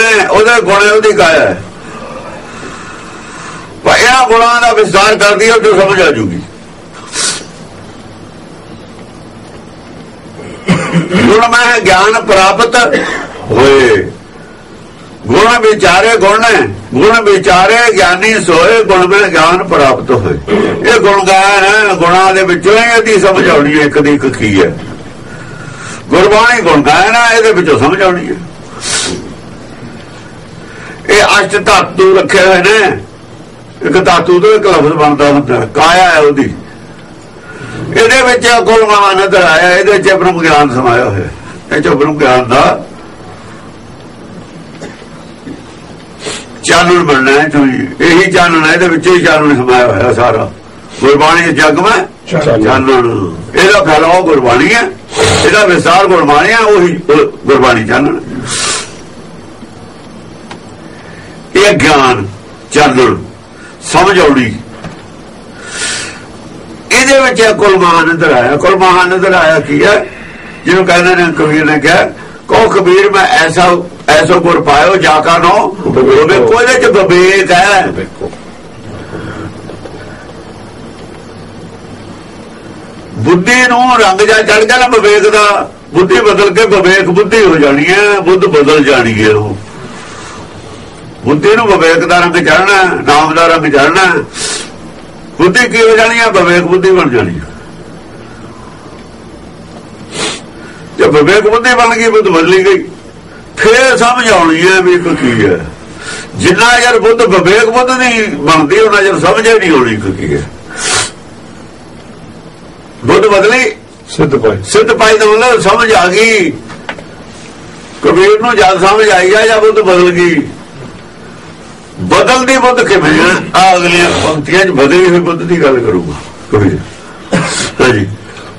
ਨੇ, ਉਹਦੇ ਗੁਣ ਉਹਦੀ ਕਾਇਆ ਹੈ। ਇਹਨਾਂ ਗੁਣਾਂ ਦਾ ਵਿਸਥਾਰ ਕਰਦੀ ਹੈ ਉਹ ਸਮਝ ਆ ਜੂਗੀ। ਗੁਣ ਮੈਂ ਗਿਆਨ ਪ੍ਰਾਪਤ ਹੋਏ। ਗੁਣ ਵਿਚਾਰੇ ਗੁਣ ਗੁਣ ਵਿਚਾਰੇ ਗਿਆਨੀ ਸੋਏ, ਗੁਣ ਮੈਂ ਗਿਆਨ ਪ੍ਰਾਪਤ ਹੋਏ। ਇਹ ਗੁਣ ਗਾਇਨ ਹੈ, ਗੁਣਾਂ ਦੇ ਵਿੱਚੋਂ ਹੀ ਇਹਦੀ ਸਮਝ ਆਉਣੀ ਹੈ, ਇੱਕ ਦੀ ਇੱਕ ਕੀ ਹੈ। ਗੁਰਬਾਣੀ ਗੁਣ ਗਾਇਨ ਹੈ, ਇਹਦੇ ਵਿੱਚੋਂ ਸਮਝ ਆਉਣੀ ਹੈ। ਇਹ ਅਸ਼ਟ ਧਾਤੂ ਰੱਖੇ ਹੋਏ ਨੇ। ਇੱਕ ਧਾਤੂ ਤੋਂ ਇੱਕ ਲਫ਼ਜ਼ ਬਣਦਾ ਹੁੰਦਾ ਕਾਇਆ ਹੈ ਉਹਦੀ। ਇਹਦੇ ਵਿੱਚ ਅਕਲ ਮਹਾਨਤ ਆਇਆ ਇਹਦੇ ਵਿੱਚ ਬ੍ਰਹਮ ਗਿਆਨ ਸਮਾਇਆ ਹੋਇਆ। ਇਹ ਚ ਬ੍ਰਹਮ ਗਿਆਨ ਦਾ ਚਾਨਣ ਬਣਨਾ ਹੈ ਤੁਸੀਂ ਇਹੀ ਚਾਨਣ ਹੈ ਇਹਦੇ ਵਿੱਚ ਹੀ ਚਾਨਣ ਸਮਾਇਆ ਹੋਇਆ ਸਾਰਾ। ਗੁਰਬਾਣੀ ਜਗ ਮੈਂ ਚਾਨਣ। ਇਹਦਾ ਫੈਲਾਓ ਗੁਰਬਾਣੀ ਹੈ ਇਹਦਾ ਵਿਸਾਰ ਗੁਰਬਾਣੀ ਹੈ ਉਹੀ ਗੁਰਬਾਣੀ ਚਾਨਣ। ਇਹ ਗਿਆਨ ਚਾਨਣ ਸਮਝ ਆਉਣੀ। ਇਹਦੇ ਵਿੱਚ ਕੁਲ ਮਹਾਨੰਦਰ ਆਇਆ। ਕੁਲ ਮਹਾਨੰਦਰ ਆਇਆ ਕੀ ਹੈ? ਜਿਹਨੂੰ ਕਹਿੰਦੇ ਨੇ ਕਬੀਰ ਨੇ ਕਿਹਾ ਕੋ ਕਬੀਰ ਮੈਂ ਐਸਾ ਐਸੋ ਗੁਰ ਪਾਇਓ ਜਾ ਕਾ ਨੋ ਉਹਦੇ ਕੋਲੇ ਚ ਬਵੇਕ ਹੈ। ਬੁੱਧੀ ਨੂੰ ਰੰਗ ਜਾ ਚੜ ਗਿਆ ਨਾ ਬਵੇਕ ਦਾ। ਬੁੱਧੀ ਬਦਲ ਕੇ ਬਵੇਕ ਬੁੱਧੀ ਹੋ ਜਾਣੀ ਹੈ। ਬੁੱਧ ਬਦਲ ਜਾਣੀ ਹੈ ਉਹ ਬੁੱਧੀ ਨੂੰ ਬਵੇਕ ਦਾ ਰੰਗ ਚੜਨਾ ਨਾਮ ਦਾ ਰੰਗ ਚੜਨਾ ਬੁੱਧੀ ਕੀ ਹੋ ਜਾਣੀ ਹੈ ਬਵੇਕ ਬੁੱਧੀ ਬਣ ਜਾਣੀ ਹੈ ਜੇ ਬਵੇਕ ਬੁੱਧੀ ਬਣ ਗਈ ਬੁੱਧ ਬਦਲੀ ਗਈ। ਫੇਰ ਸਮਝ ਆਉਣੀ ਹੈ ਵੀ ਕੀ ਹੈ ਜਿੰਨਾ ਜਰ ਬੁੱਧ ਬਵੇਕ ਬੁੱਧ ਨਹੀਂ ਬਣਦੀ ਉਹਨਾਂ ਜਰ ਸਮਝ ਨਹੀਂ ਆਉਣੀ ਕੀ ਹੈ ਬੁੱਧ ਬਦਲੀ ਸਿੱਧ ਪਾਈ। ਸਿੱਧ ਪਾਈ ਦਾ ਮਤਲਬ ਸਮਝ ਆ ਗਈ। ਕਬੀਰ ਨੂੰ ਜਦ ਸਮਝ ਆਈ ਆ ਜਾਂ ਬੁੱਧ ਬਦਲ ਗਈ ਬਦਲਦੀ ਬੁੱਧ ਕਿਵੇਂ ਆ? ਅਗਲੀਆਂ ਪੰਕਤੀਆਂ 'ਚ ਬਦਲੀ ਹੋਈ ਬੁੱਧ ਦੀ ਗੱਲ ਕਰੂਗਾ। ਕਬੀਰ ਹਾਂਜੀ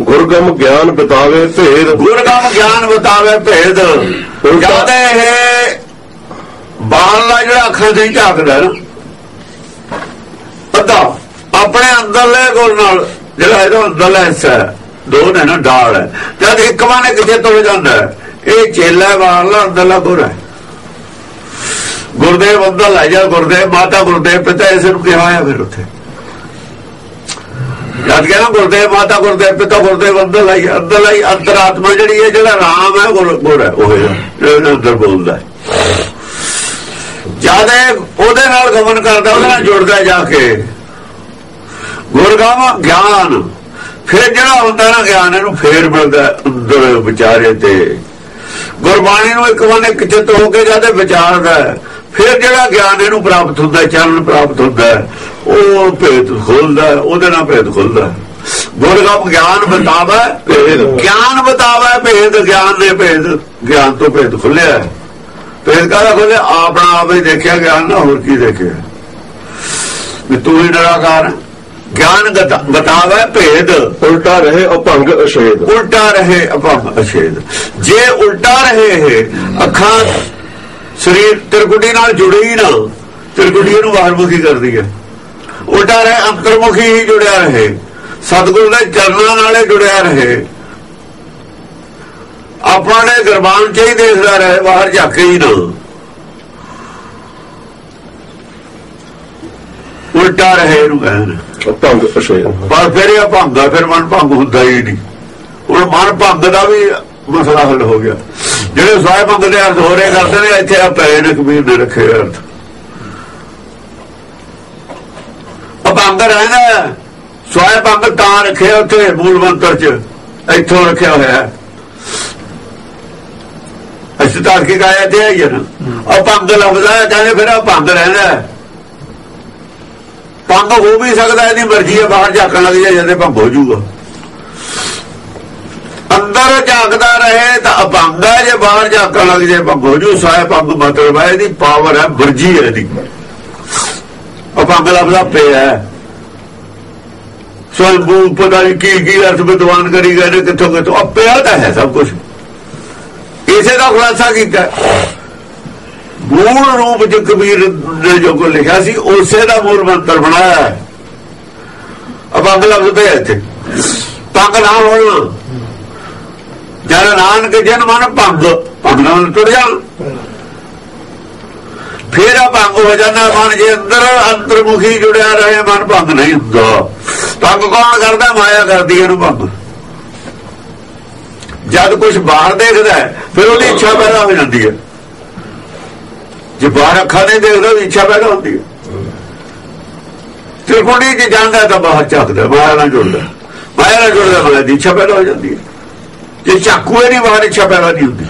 ਗੁਰਗਮ ਗਿਆਨ ਬਤਾਵੇ ਭੇਦ। ਗੁਰਗਮ ਗਿਆਨ ਬਤਾਵੇ ਭੇਦ। ਜਦ ਇਹ ਬਾਹਰਲਾ ਜਿਹੜਾ ਅੱਖਾਂ ਤੇ ਝਾਕਦਾ ਨਾ ਅੱਧਾ ਆਪਣੇ ਅੰਦਰਲੇ ਗੁਣ ਨਾਲ ਜਿਹੜਾ ਇਹਦਾ ਅੰਦਰਲਾ ਹਿੱਸਾ ਦੋ ਨੇ ਨਾ ਡਾਲ ਹੈ। ਜਦ ਇੱਕ ਵਾਰ ਕਿਤੇ ਤੋਂ ਜਾਂਦਾ ਇਹ ਚੇਲਾ ਬਾਹਰਲਾ ਅੰਦਰਲਾ ਗੁਰ ਹੈ। ਗੁਰਦੇਵ ਅੰਦਰ ਲੈ ਜਾ, ਗੁਰਦੇਵ ਮਾਤਾ, ਗੁਰਦੇਵ ਪਿਤਾ ਇਸ ਨੂੰ ਕਿਹਾ ਹੋਇਆ ਫਿਰ ਉੱਥੇ। ਜਦ ਕਹਿੰਦਾ ਗੁਰਦੇਵ ਮਾਤਾ, ਗੁਰਦੇਵ ਪਿਤਾ, ਗੁਰਦੇਵ ਅੰਦਰ ਲਈ ਅੰਦਰ ਲਈ ਅੰਤਰਾਤਮਾ ਜਿਹੜੀ ਹੈ, ਜਿਹੜਾ ਰਾਮ ਹੈ, ਗੁਰ ਹੈ, ਉਹ ਜਿਹੜਾ ਅੰਦਰ ਬੋਲਦਾ ਹੈ। ਜਦ ਉਹਦੇ ਨਾਲ ਗਮਨ ਕਰਦਾ, ਉਹਦੇ ਨਾਲ ਜੁੜਦਾ ਜਾ ਕੇ ਗੁਰਗਾਮ ਗਿਆਨ, ਫਿਰ ਜਿਹੜਾ ਹੁੰਦਾ ਨਾ ਗਿਆਨ, ਇਹਨੂੰ ਫੇਰ ਮਿਲਦਾ ਅੰਦਰ ਵਿਚਾਰੇ ਤੇ। ਗੁਰਬਾਣੀ ਨੂੰ ਇੱਕ ਵਾਰ ਇੱਕ ਚਿੱਤ ਹੋ ਕੇ ਜਦ ਵਿਚਾਰਦਾ ਫਿਰ ਜਿਹੜਾ ਗਿਆਨ ਇਹਨੂੰ ਪ੍ਰਾਪਤ ਹੁੰਦਾ ਹੈ, ਚਾਨਣ ਪ੍ਰਾਪਤ ਹੁੰਦਾ ਹੈ, ਉਹ ਭੇਦ ਖੋਲਦਾ ਹੈ, ਉਹਦੇ ਨਾਲ ਭੇਦ ਖੁੱਲਦਾ ਹੈ। ਗੁਰਗਮ ਗਿਆਨ ਬਤਾਵੇ ਭੇਦ ਗਿਆਨ ਬਤਾਵੇ ਭੇਦ ਗਿਆਨ ਨੇ ਭੇਦ ਗਿਆਨ ਤੋਂ ਭੇਦ ਖੁੱਲਿਆ ਹੈ। ਭੇਦ ਕਾਹਦਾ ਖੁੱਲਿਆ ਆਪਣਾ ਆਪ ਹੀ ਦੇਖਿਆ ਗਿਆਨ ਨਾ ਹੋਰ ਕੀ ਦੇਖਿਆ ਵੀ ਤੂੰ ਹੀ ਨਿਰਾਕਾਰ ਹੈ। ਗਿਆਨ ਬਤਾਵੇ ਭੇਦ ਉਲਟਾ ਰਹੇ ਅਭੰਗ ਅਸ਼ੇਦ ਉਲਟਾ ਰਹੇ ਅਪੰਗ ਅਛੇਦ ਜੇ ਉਲਟਾ ਰਹੇ ਇਹ ਅੱਖਾਂ ਸਰੀਰ ਤਿਰਕੁਟੀ ਨਾਲ ਜੁੜੀ ਹੀ ਨਾ ਤਿਰਕੁਟੀ ਨੂੰ ਬਾਹਰਮੁਖੀ ਕਰਦੀ ਹੈ। ਉਲਟਾ ਰਹੇ ਅੰਤਰਮੁਖੀ ਹੀ ਜੁੜਿਆ ਰਹੇ। ਸਤਿਗੁਰੂ ਦੇ ਚਰਨਾਂ ਨਾਲੇ ਜੁੜਿਆ ਰਹੇ। ਆਪਣੇ ਗਰਬਾਨ ਚ ਹੀ ਦੇਖਦਾ ਰਹੇ ਬਾਹਰ ਝਾਕੇ ਹੀ ਨਾ। ਉਲਟਾ ਰਹੇ ਇਹਨੂੰ ਕਹਿੰਦੇ ਨੇ ਅਭੰਗ ਅਸ਼ੇਦ ਪਰ ਫਿਰ ਇਹ ਭੰਗਾ ਫਿਰ ਮਨ ਭੰਗ ਹੁੰਦਾ ਹੀ ਨਹੀਂ। ਹੁਣ ਮਨ ਭੰਗ ਦਾ ਵੀ ਮਸਲਾ ਹੱਲ ਹੋ ਗਿਆ। ਜਿਹੜੇ ਸਵਾਇ ਭੰਗ ਦੇ ਅਰਥ ਹੋ ਕਰਦੇ ਨੇ, ਇੱਥੇ ਆ ਪਏ ਨੇ ਕਬੀਰ ਨੇ ਰੱਖੇ ਹੋਏ ਅਰਥ ਅਭੰਗ ਰਹਿਣਾ ਸਵਾਇ ਭੰਗ ਤਾਂ ਰੱਖਿਆ ਉੱਥੇ, ਮੂਲ ਮੰਤਰ ਚ, ਇੱਥੋਂ ਰੱਖਿਆ ਹੋਇਆ ਹੈ। ਅਸੀਂ ਤਾਂ ਕੀ ਗਾਇਆ ਤੇ ਆਈ ਹੈ ਨਾ। ਅਭੰਗ ਲਫ਼ਜ਼ ਆ ਕਹਿੰਦੇ ਫਿਰ ਅਭੰਗ ਰਹਿਣਾ ਹੈ। ਭੰਗ ਹੋ ਵੀ ਸਕਦਾ, ਇਹਦੀ ਮਰਜ਼ੀ ਹੈ, ਬਾਹਰ ਝਾਕਣ ਲੱਗ ਜਾਏ, ਜਦੇ ਭੰਗ ਹੋ ਜਾਊਗਾ। ਅੰਦਰ ਜਾਗਦਾ ਰਹੇ ਤਾਂ ਅਭੰਗ ਹੈ, ਜੇ ਬਾਹਰ ਜਾਗਣ ਲੱਗ ਜਾਏ ਭੰਗ ਹੋ ਜੂ ਸਾਹਿਬ ਭੰਗ ਮਤਲਬ ਹੈ, ਇਹਦੀ ਪਾਵਰ ਹੈ, ਵਰਜੀ ਹੈ ਇਹਦੀ। ਅਭੰਗ ਲਫ਼ਜ਼ਾ ਪਿਆ ਹੈ। ਸੋ ਪਤਾ ਨਹੀਂ ਕੀ ਕੀ ਅਰਥ ਵਿਦਵਾਨ ਕਰੀ ਗਏ ਨੇ, ਕਿੱਥੋਂ ਕਿੱਥੋਂ। ਆ ਪਿਆ ਤਾਂ ਹੈ ਸਭ ਕੁਝ ਇਸੇ ਦਾ ਖੁਲਾਸਾ ਕੀਤਾ। ਮੂਲ ਰੂਪ ਚ ਕਬੀਰ ਨੇ ਜੋ ਕੋ ਲਿਖਿਆ ਸੀ, ਉਸੇ ਦਾ ਮੂਲ ਮੰਤਰ ਬਣਾਇਆ। ਹੈ ਅਬ ਅਗਲਾ ਲਫ਼ਜ਼ ਪਿਆ ਇੱਥੇ। ਪੰਗ ਨਾ ਹੋਣਾ। ਜਦ ਨਾਨਕ ਜਨ ਮਨ ਭੰਗ ਭੰਗ ਨਾਲ ਟੁੱਟ ਜਾ। ਫੇਰ ਆ ਭੰਗ ਹੋ ਜਾਂਦਾ ਮਨ, ਜੇ ਅੰਦਰ ਅੰਤਰਮੁਖੀ ਜੁੜਿਆ ਰਹੇ, ਮਨ ਭੰਗ ਨਹੀਂ ਹੁੰਦਾ। ਭੰਗ ਕੌਣ ਕਰਦਾ? ਮਾਇਆ ਕਰਦੀ ਇਹਨੂੰ ਭੰਗ। ਜਦ ਕੁਝ ਬਾਹਰ ਦੇਖਦਾ ਫਿਰ ਉਹਦੀ ਇੱਛਾ ਪੈਦਾ ਹੋ ਜਾਂਦੀ ਹੈ। ਜੇ ਬਾਹਰ ਅੱਖਾਂ ਨੇ ਦੇਖਦਾ, ਉਹਦੀ ਇੱਛਾ ਪੈਦਾ ਹੁੰਦੀ ਹੈ। ਤ੍ਰਿਕੁਣੀ ਚ ਜਾਂਦਾ ਤਾਂ ਬਾਹਰ ਝਾਕਦਾ ਮਾਇਆ ਨਾਲ ਜੁੜਦਾ ਮਾਇਆ ਨਾਲ ਜੁੜਦਾ ਮਾਇਆ ਦੀ ਇੱਛਾ ਪੈਦਾ ਹੋ ਜਾਂਦੀ ਹੈ। ਜੇ ਚਾਕੂ ਹੀ ਬਾਹਰ ਇੱਛਾ ਪੈਦਾ ਨਹੀਂ ਹੁੰਦੀ।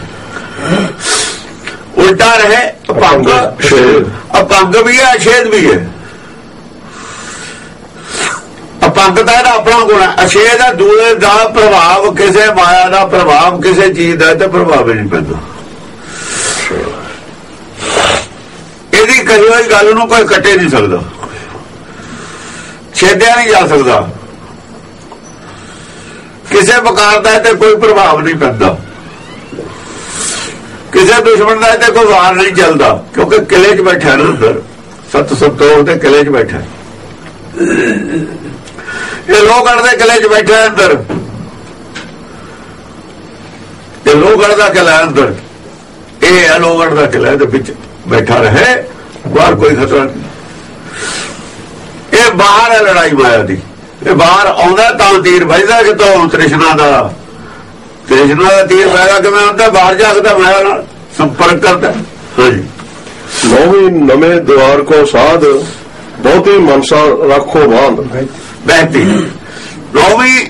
ਉਲਟਾ ਰਹੇ, ਅਪੰਗ। ਅਪੰਗ ਵੀ ਹੈ, ਅਛੇਦ ਵੀ ਹੈ। ਅਪੰਗਤਾ ਦਾ ਆਪਣਾ ਗੁਣ ਹੈ। ਅਛੇਦ ਦਾ ਦੂਏ ਦਾ ਪ੍ਰਭਾਵ ਕਿਸੇ ਮਾਇਆ ਦਾ ਪ੍ਰਭਾਵ, ਕਿਸੇ ਚੀਜ਼ ਦਾ ਤੇ ਪ੍ਰਭਾਵ ਹੀ ਨਹੀਂ ਪੈਂਦਾ। ਇਹਦੀ ਕਹੀ ਹੋਈ ਗੱਲ ਨੂੰ ਕੋਈ ਕੱਟੇ ਨਹੀਂ ਸਕਦਾ। ਛੇਦਿਆ ਨਹੀਂ ਜਾ ਸਕਦਾ। ਕਿਸੇ ਪ੍ਰਕਾਰ ਦਾ ਤੇ ਕੋਈ ਪ੍ਰਭਾਵ ਨਹੀਂ ਪੈਂਦਾ। ਕਿਸੇ ਦੁਸ਼ਮਣ ਦਾ ਤੇ ਕੋਈ ਵਾਰ ਨਹੀਂ ਚੱਲਦਾ, ਕਿਉਂਕਿ ਕਿਲੇ 'ਚ ਬੈਠਾ ਨਾ ਅੰਦਰ ਸਤ ਸੰਤੋਖ ਦੇ ਕਿਲੇ 'ਚ ਬੈਠਾ। ਇਹ ਲੋਹਗੜ ਦੇ ਕਿਲੇ 'ਚ ਬੈਠਾ ਅੰਦਰ। ਇਹ ਲੋਹਗੜ ਦਾ ਕਿਲਾ ਅੰਦਰ। ਇਹ ਹੈ ਲੋਹਗੜ ਦਾ ਕਿਲਾ ਦੇ ਵਿੱਚ ਬੈਠਾ ਰਹੇ, ਬਾਹਰ ਕੋਈ ਖਤਰਾ ਨਹੀਂ। ਇਹ ਬਾਹਰ ਹੈ ਲੜਾਈ ਮਾਇਆ ਦੀ। ਇਹ ਬਾਹਰ ਆਉਂਦਾ ਤਾਂ ਤੀਰ ਵੱਜਦਾ ਕਿਤੋਂ ਤ੍ਰਿਸ਼ਨਾ ਦਾ? ਤ੍ਰਿਸ਼ਨਾ ਦਾ ਤੀਰ ਪੈਦਾ ਕਿਵੇਂ ਹੁੰਦਾ ਬਾਹਰ ਜਾਗਦਾ ਮਾਇਆ ਨਾਲ ਸੰਪਰਕ ਕਰਦਾ। ਹਾਂਜੀ। ਨੌਵੀਂ ਨਵੇਂ ਦੁਆਰ ਕੋ ਸਾਧ ਬਹੁਤੀ ਮਨਸਾ ਰੱਖੋ ਬਾਂਧ। ਬਹਿਤੀ ਨੌਵੀਂ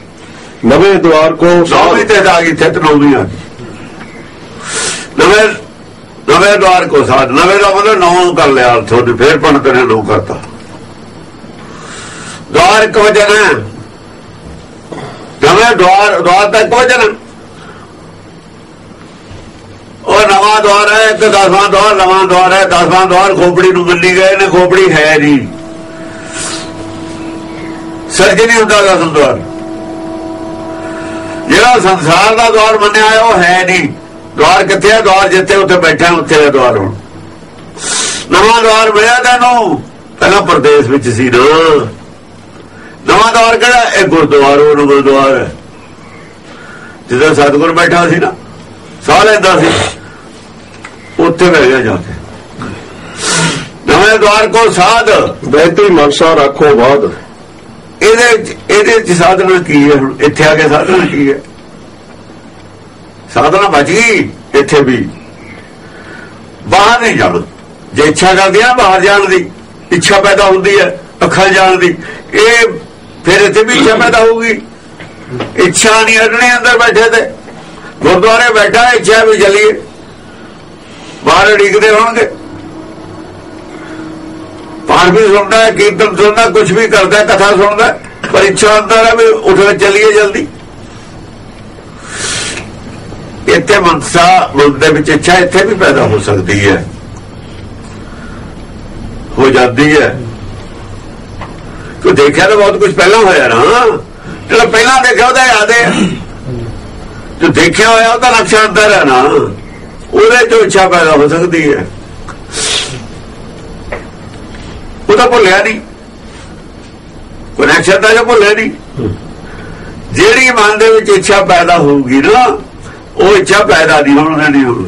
ਨਵੇਂ ਦੁਆਰ ਕੋ ਨੌਵੀਂ ਤੇ ਆ ਗਈ ਤੇ ਨੌਵੀਂ ਆ ਗਈ। ਨਵੇਂ ਨਵੇਂ ਦਵਾਰ ਕੋ ਸਾਧ। ਨਵੇਂ ਦਾ ਮਤਲਬ ਨੌਂ ਕਰ ਲਿਆ ਤੁਹਾਡੇ ਫੇਰ ਪੰਡਤ ਨੇ ਨੌ ਕਰਤਾ। ਦਵਾਰ ਇੱਕ ਵਜਨ ਹੈ ਨਵੇਂ ਦਵਾਰ ਦਵਾਰ ਦਾ ਇੱਕ ਵਜਨ ਉਹ ਨਵਾਂ ਦਵਾਰ ਹੈ, ਇੱਕ ਦਸਵਾਂ ਦਵਾਰ ਨਵਾਂ ਦਵਾਰ ਹੈ, ਦਸਵਾਂ ਦਵਾਰ ਖੋਪੜੀ ਨੂੰ ਮੰਨੀ ਗਏ ਨੇ, ਖੋਪੜੀ ਹੈ ਨਹੀਂ। ਸਰਜ ਨਹੀਂ ਹੁੰਦਾ ਦਸਵਾਂ ਦਵਾਰ ਜਿਹੜਾ ਸੰਸਾਰ ਦਾ ਦੌਰ ਮੰਨਿਆ ਹੈ ਉਹ ਹੈ ਨਹੀਂ। ਦੌਰ ਕਿੱਥੇ ਹੈ ਦੌਰ ਜਿੱਥੇ ਉੱਥੇ ਬੈਠਾ, ਉੱਥੇ ਹੈ ਦੌਰ ਹੁਣ। ਨਵਾਂ ਦੌਰ ਮਿਲਿਆ ਤੈਨੂੰ, ਪਹਿਲਾਂ ਪ੍ਰਦੇਸ਼ ਵਿੱਚ ਸੀ ਨਾ। ਨਵਾਂ ਦੌਰ ਕਿਹੜਾ ਇਹ ਗੁਰਦੁਆਰਾ ਉਹ ਗੁਰਦੁਆਰਾ ਹੈ। ਜਿੱਥੇ ਸਤਿਗੁਰ ਬੈਠਾ ਸੀ ਨਾ ਸਾਹ ਲੈਂਦਾ ਸੀ ਉੱਥੇ ਬਹਿ ਗਿਆ ਜਾ ਕੇ। ਨਵੇਂ ਦੌਰ ਕੋ ਸਾਧ। ਬਹਿਤੀ ਮਨਸਾ ਰੱਖੋ ਬਾਂਧ ਇਹਦੇ ਇਹਦੇ ਚ ਸਾਧਨਾ ਕੀ ਹੈ ਹੁਣ? ਇੱਥੇ ਆ ਕੇ ਸਾਧਨਾ ਕੀ ਹੈ? ਸਾਧਨਾ ਬਚ ਗਈ ਇੱਥੇ ਵੀ। ਬਾਹਰ ਨਹੀਂ ਜਾਣਾ। ਜੇ ਇੱਛਾ ਕਰਦੀ ਆ ਬਾਹਰ ਜਾਣ ਦੀ ਇੱਛਾ ਪੈਦਾ ਹੁੰਦੀ ਹੈ ਅੱਖਾਂ ਜਾਣ ਦੀ। ਇਹ ਫਿਰ ਇੱਥੇ ਵੀ ਇੱਛਾ ਪੈਦਾ ਹੋਊਗੀ। ਇੱਛਾ ਨਹੀਂ ਅੜਨੇ ਅੰਦਰ ਬੈਠੇ ਤੇ। ਗੁਰਦੁਆਰੇ ਬੈਠਾ, ਇੱਛਾ ਵੀ ਚਲੀਏ। ਬਾਹਰ ਡਿੱਗਦੇ ਹੋਣਗੇ। ਪਾਠ ਵੀ ਸੁਣਦਾ ਕੀਰਤਨ ਸੁਣਦਾ ਕੁਝ ਵੀ ਕਰਦਾ ਕਥਾ ਸੁਣਦਾ ਪਰ ਇੱਛਾ ਅੰਦਰ ਹੈ ਵੀ ਉੱਠ ਕੇ ਚੱਲੀਏ ਜਲਦੀ। ਇੱਥੇ ਮਨਸਾ ਮਨ ਦੇ ਵਿੱਚ ਇੱਛਾ ਇੱਥੇ ਵੀ ਪੈਦਾ ਹੋ ਸਕਦੀ ਹੈ। ਹੋ ਜਾਂਦੀ ਹੈ। ਤੂੰ ਦੇਖਿਆ ਤਾਂ ਬਹੁਤ ਕੁਝ ਪਹਿਲਾਂ ਹੋਇਆ ਨਾ। ਜਿਹੜਾ ਪਹਿਲਾਂ ਦੇਖਿਆ ਉਹਦਾ ਯਾਦ ਹੈ। ਜੋ ਦੇਖਿਆ ਹੋਇਆ ਉਹਦਾ ਨਕਸ਼ਾ ਅੰਦਰ ਹੈ ਨਾ। ਉਹਦੇ ਤੋਂ ਇੱਛਾ ਪੈਦਾ ਹੋ ਸਕਦੀ ਹੈ। ਉਹ ਤਾਂ ਭੁੱਲਿਆ ਨਹੀਂ। ਕਨੈਕਸ਼ਨ ਤਾਂ ਜੋ ਭੁੱਲਿਆ ਨਹੀਂ। ਜਿਹੜੀ ਮਨ ਦੇ ਵਿੱਚ ਇੱਛਾ ਪੈਦਾ ਹੋਊਗੀ ਨਾ, ਉਹ ਇੱਛਾ ਪੈਦਾ ਨਹੀਂ ਹੋਣ ਦੇਣੀ ਹੋਊ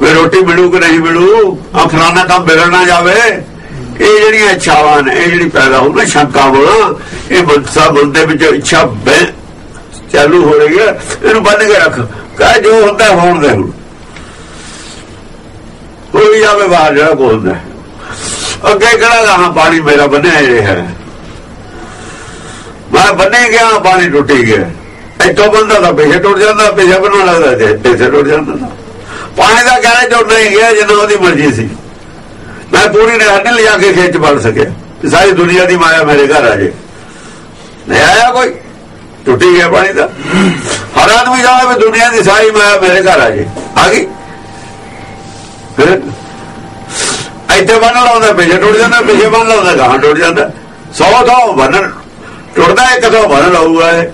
ਵੇ ਰੋਟੀ ਮਿਲੂ ਕਿ ਨਹੀਂ ਮਿਲੂ? ਆ ਫਲਾਣਾ ਕੰਮ ਵਿਗੜ ਨਾ ਜਾਵੇ। ਇਹ ਜਿਹੜੀਆਂ ਇੱਛਾਵਾਂ ਨੇ, ਇਹ ਜਿਹੜੀ ਪੈਦਾ ਹੋਊ ਨਾ ਸ਼ੰਕਾਵਾਂ ਇਹ ਮਨਸਾ ਮਨ ਵਿੱਚ ਇੱਛਾ ਬੈ ਚਾਲੂ ਹੋ ਰਹੀ ਹੈ। ਇਹਨੂੰ ਬੰਨ ਕੇ ਰੱਖ। ਕਹ ਜੋ ਹੁੰਦਾ ਹੋਣ ਦੇ ਹੁਣ। ਕੋਈ ਜਾਵੇ ਬਾਹਰ ਜਿਹੜਾ ਬੋਲਦਾ ਅੱਗੇ ਕਿਹੜਾ ਗਾਹਾਂ ਪਾਣੀ ਮੇਰਾ ਬੰਨਿਆ ਇਹ ਹੈ। ਮੈਂ ਬੰਨੇ ਗਿਆ, ਪਾਣੀ ਟੁੱਟੀ ਗਿਆ। ਇੱਥੋਂ ਬੰਦਾ ਤਾਂ ਪਿਛੇ ਟੁੱਟ ਜਾਂਦਾ ਪਿਛੇ ਬਣਨ ਲੱਗਦਾ ਜੇ ਇੱਥੇ ਟੁੱਟ ਜਾਂਦਾ। ਤਾਂ। ਪਾਣੀ ਦਾ ਕਹਿਣਾ ਟੁੱਟ ਨਹੀਂ ਗਿਆ, ਜਦੋਂ ਉਹਦੀ ਮਰਜ਼ੀ ਸੀ। ਮੈਂ ਪੂਰੀ ਨਹਿਰ ਨਹੀਂ ਲਿਜਾ ਕੇ ਖੇਚ ਬਣ ਸਕਿਆ ਸਾਰੀ ਦੁਨੀਆ ਦੀ ਮਾਇਆ ਮੇਰੇ ਘਰ ਆ ਜੇ। ਨਹੀਂ ਆਇਆ ਕੋਈ? ਟੁੱਟੀ ਗਿਆ ਪਾਣੀ ਦਾ ਹਰ ਆਦਮੀ ਜਾਵੇ ਵੀ ਦੁਨੀਆ ਦੀ ਸਾਰੀ ਮਾਇਆ ਮੇਰੇ ਘਰ ਆ ਜੇ। ਆ ਗਈ? ਫਿਰ ਇੱਥੇ ਬੰਨ ਲਾਉਂਦਾ ਪਿੱਛੇ ਟੁੱਟ ਜਾਂਦਾ, ਪਿੱਛੇ ਬੰਨ ਲਾਉਂਦਾ ਗਾਹਾਂ ਟੁੱਟ ਜਾਂਦਾ। ਸੌ ਤੋਂ ਬੰਨ ਟੁੱਟਦਾ ਇੱਕ ਤੋਂ ਬੰਨ ਲਾਊਗਾ ਇਹ।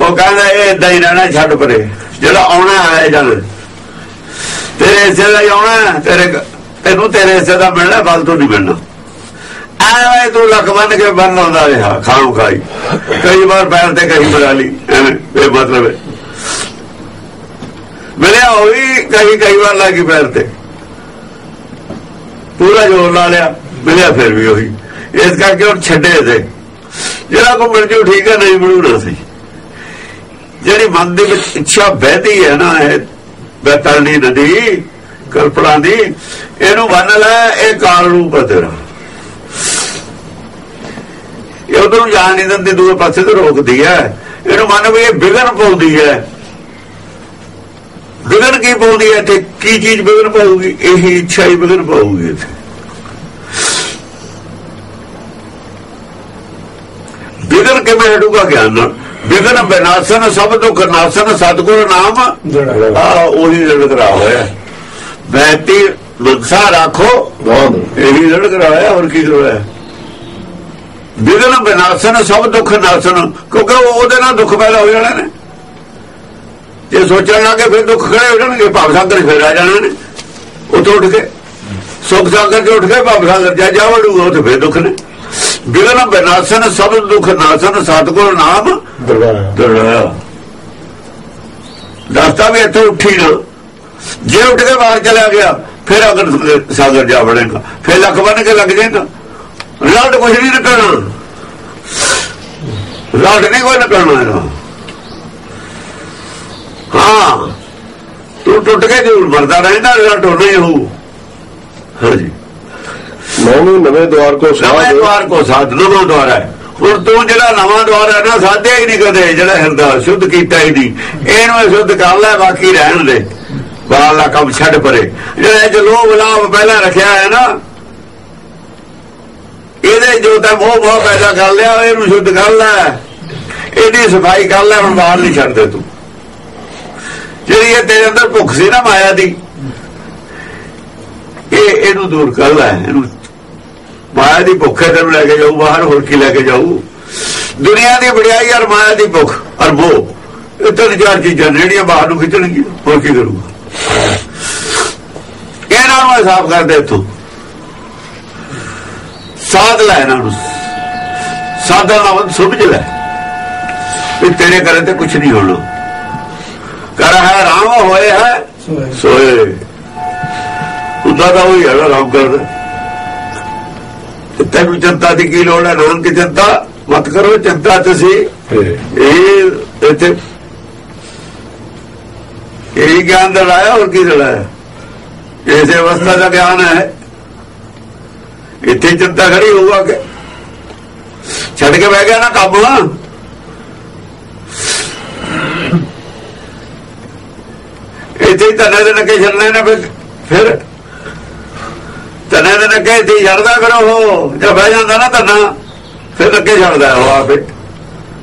ਉਹ ਕਹਿੰਦਾ, ਇਹ ਇਦਾਂ ਹੀ ਰਹਿਣਾ, ਛੱਡ ਪਰੇ। ਜਿਹੜਾ ਆਉਣਾ ਆਇਆ ਜਾਣ ਤੇਰੇ ਹਿੱਸੇ ਦਾ ਆਉਣਾ ਤੇਰੇ ਤੈਨੂੰ ਤੇਰੇ ਹਿੱਸੇ ਦਾ ਮਿਲਣਾ ਫਾਲਤੂ ਨਹੀਂ ਮਿਲਣਾ। ਐਵੇਂ ਤੂੰ ਲੱਕ ਬੰਨ ਕੇ ਬੰਨ ਲਾਉਂਦਾ ਰਿਹਾ, ਖਾਉ ਖਾਈ। ਕਈ ਵਾਰ ਪੈਰ ਤੇ ਕਹੀ ਬਣਾ ਲਈ, ਐਵੇਂ ਮਤਲਬ ਹੈ। ਮਿਲਿਆ ਹੋਈ ਕਈ ਕਈ ਵਾਰ ਲੱਗੀ ਪੈਰ ਤੇ। ਪੂਰਾ ਜੋਰ ਲਾ ਲਿਆ, ਮਿਲਿਆ ਫਿਰ ਵੀ ਉਹੀ। ਇਸ ਕਰਕੇ ਉਹ ਛੱਡੇ ਤੇ। ਜਿਹੜਾ ਕੋ ਮਿਲ ਜੂ, ਠੀਕ ਹੈ, ਨਹੀਂ ਮਿਲੂ ਨਾ ਸੀ ਜਿਹੜੀ ਮਨ ਦੇ ਵਿੱਚ ਇੱਛਾ ਬਹਿਦੀ ਹੈ ਨਾ, ਇਹ ਬਤਲਣੀ ਨਦੀ, ਕਲਪਨਾ ਦੀ, ਇਹਨੂੰ ਮੰਨ ਲੈ, ਇਹ ਕਾਲ ਰੂਪ ਹੈ ਤੇਰਾ। ਇਹ ਉਧਰੋਂ ਜਾਣ ਨਹੀਂ ਦਿੰਦੀ, ਦੂਏ ਪਾਸੇ ਤੋਂ ਰੋਕਦੀ ਹੈ ਇਹਨੂੰ ਮੰਨ ਵੀ ਇਹ ਵਿਗਨ ਪਾਉਂਦੀ ਹੈ ਵਿਗਨ ਕੀ ਪਾਉਂਦੀ ਹੈ ਤੇ ਕੀ ਚੀਜ਼ ਵਿਗਨ ਪਾਉਗੀ ਇਹ ਇੱਛਾ ਹੀ ਵਿਗਨ ਪਾਉਗੀ ਇੱਥੇ। ਵਿਗਨ ਕਿਵੇਂ ਹਟੂਗਾ ਗਿਆਨ ਨਾਲ? ਵਿਗਨ ਬਿਨਾਸਨ ਸਭ ਦੁੱਖ ਨਾਸਨ ਸਤਗੁਰ ਨਾਮ। ਆ ਉਹੀ ਲੜਕ ਰਹਾ ਹੋਇਆ। ਬੈਤੀ ਮਨਸਾ ਰੱਖੋ ਇਹੀ ਲੜਕ ਰਹਾ ਹੋਇਆ ਹੋਰ ਕੀ ਹੋਇਆ ਵਿਗਨ ਬਿਨਾਸਨ ਸਭ ਦੁੱਖ ਨਾਸਨ ਕਿਉਂਕਿ ਉਹ- ਉਹਦੇ ਨਾਲ ਦੁੱਖ ਪੈਦਾ ਹੋ ਜਾਣੇ ਨੇ। ਜੇ ਸੋਚਣ ਲੱਗੇ ਫਿਰ ਦੁੱਖ ਖੜੇ ਹੋ ਜਾਣਗੇ ਭਾਵ ਸਾਗਰ ਫਿਰ ਆ ਜਾਣੇ ਨੇ। ਉੱਥੋਂ ਉੱਠ ਕੇ ਸੁਖ ਸਾਗਰ ਚ ਉੱਠ ਕੇ ਭਾਵ ਸਾਗਰ ਜਾ ਜਾ ਵੜੂਗਾ ਉੱਥੇ ਫਿਰ ਦੁੱਖ ਨੇ। ਵਿਗਨ ਬਿਨਾਸਨ ਸਭ ਦੁੱਖ ਨਾਸਨ ਸਤਗੁਰ ਨਾਮ ਦਰੜਾ ਦਸਤਾ ਵੀ ਇੱਥੇ ਉੱਠੀ ਨਾ। ਜੇ ਉੱਠ ਕੇ ਬਾਹਰ ਚਲਾ ਗਿਆ ਫਿਰ ਅਗਰ ਸਾਗਰ ਜਾ ਵੜੇਗਾ। ਫਿਰ ਲੱਖ ਬਣ ਕੇ ਲੱਗ ਜਾਏਗਾ। ਲਾਟ ਕੁਝ ਨਹੀਂ ਨਿਕਲਣਾ। ਲਾਟ ਨਹੀਂ ਕੋਈ ਨਿਕਲਣਾ ਇਹਦਾ ਹਾਂ ਤੂੰ ਟੁੱਟ ਕੇ ਜੂਰ ਮਰਦਾ ਰਹਿੰਦਾ ਲਾਟ ਹੋਣਾ ਹੀ ਹੋਊ। ਹਾਂਜੀ। ਨੌਵੇਂ, ਨਵੇਂ ਦਵਾਰ ਕੋ ਨਵੇਂ ਦਵਾਰ ਕੋ ਸਾਧ, ਨਵਾਂ ਦਵਾਰ ਹੈ। ਹੁਣ ਤੂੰ ਜਿਹੜਾ ਨਵਾਂ ਦਵਾਰ ਹੈ ਨਾ, ਸਾਧਿਆ ਹੀ ਨਹੀਂ ਕਦੇ, ਜਿਹੜਾ ਹਿਰਦਾ ਸ਼ੁੱਧ ਕੀਤਾ ਹੀ ਨਹੀਂ। ਇਹਨੂੰ ਸ਼ੁੱਧ ਕਰ ਲੈ, ਬਾਕੀ ਰਹਿਣ ਦੇ। ਬਾਹਲਾ ਕੰਮ ਛੱਡ ਪਰੇ। ਜਿਹੜਾ ਇਹ ਲੋਭ ਪਹਿਲਾਂ ਰੱਖਿਆ ਹੈ ਨਾ, ਇਹਦੇ ਜੋ ਤਾਂ ਮੋਹ ਮੋਹ ਪੈਦਾ ਕਰ ਲਿਆ, ਇਹਨੂੰ ਸ਼ੁੱਧ ਕਰ ਲੈ। ਇਹਦੀ ਸਫ਼ਾਈ ਕਰ ਲੈ, ਹੁਣ ਬਾਹਰ ਨਹੀਂ ਛੱਡਦੇ ਤੂੰ। ਜਿਹੜੀ ਇਹ ਤੇਰੇ ਅੰਦਰ ਭੁੱਖ ਸੀ ਨਾ ਮਾਇਆ ਦੀ, ਇਹ ਇਹਨੂੰ ਦੂਰ ਕਰ ਲੈ, ਇਹਨੂੰ ਮਾਇਆ ਦੀ ਭੁੱਖ ਹੈ ਤੈਨੂੰ ਲੈ ਕੇ ਜਾਊ ਬਾਹਰ ਹੋਰ ਕੀ ਲੈ ਕੇ ਜਾਊ? ਦੁਨੀਆ ਦੀ ਵਡਿਆਈ ਔਰ ਮਾਇਆ ਦੀ ਭੁੱਖ ਔਰ ਮੋਹ। ਇਹ ਤਿੰਨ ਚਾਰ ਚੀਜ਼ਾਂ ਜਿਹੜੀਆਂ ਬਾਹਰ ਨੂੰ ਖਿੱਚਣਗੀਆਂ ਹੋਰ ਕੀ ਕਰੂਗਾ? ਇਹਨਾਂ ਨੂੰ ਹਿਸਾਬ ਕਰ ਦੇ ਤੂੰ ਸਾਧ ਲੈ ਇਹਨਾਂ ਨੂੰ। ਸਾਧਾ ਨਾਲ ਸਮਝ ਲੈ। ਵੀ ਤੇਰੇ ਕਰੇ ਤੇ ਕੁਝ ਨਹੀਂ ਹੋਣਾ। ਕਰ ਹੈ ਰਾਮ ਹੋਏ ਹੈ ਸੋਏ। ਉਹਦਾ ਤਾਂ ਉਹੀ ਹੈਗਾ ਰਾਮ ਕਰਦਾ ਤੈਨੂੰ ਚਿੰਤਾ ਦੀ ਕੀ ਲੋੜ ਹੈ? ਨਾਨਕ ਦੀ ਚਿੰਤਾ ਮਤ ਕਰੋ ਚਿੰਤਾ ਤੁਸੀਂ ਇਹ ਇੱਥੇ ਇਹ ਗਿਆਨ ਦਾ ਲਾਇਆ, ਹੋਰ ਕੀ ਲਾਇਆ? ਇਸੇ ਅਵਸਥਾ ਦਾ ਗਿਆਨ ਹੈ। ਇੱਥੇ ਚਿੰਤਾ ਖੜੀ ਹੋਊਗਾ ਕਿ ਛੱਡ ਕੇ ਬਹਿ ਗਿਆ ਨਾ ਕੰਮ। ਇੱਥੇ ਹੀ ਧੰਨੇ ਦੇ ਨੱਕੇ ਛੱਡਣੇ ਨੇ ਫਿਰ ਧੰਨੇ ਦੇ ਨੱਕੇ ਇੱਥੇ ਛੱਡਦਾ ਫਿਰ ਉਹ ਜੇ ਬਹਿ ਜਾਂਦਾ ਨਾ ਧੰਨਾ, ਫਿਰ ਨੱਕੇ ਛੱਡਦਾ ਉਹ ਆਪੇ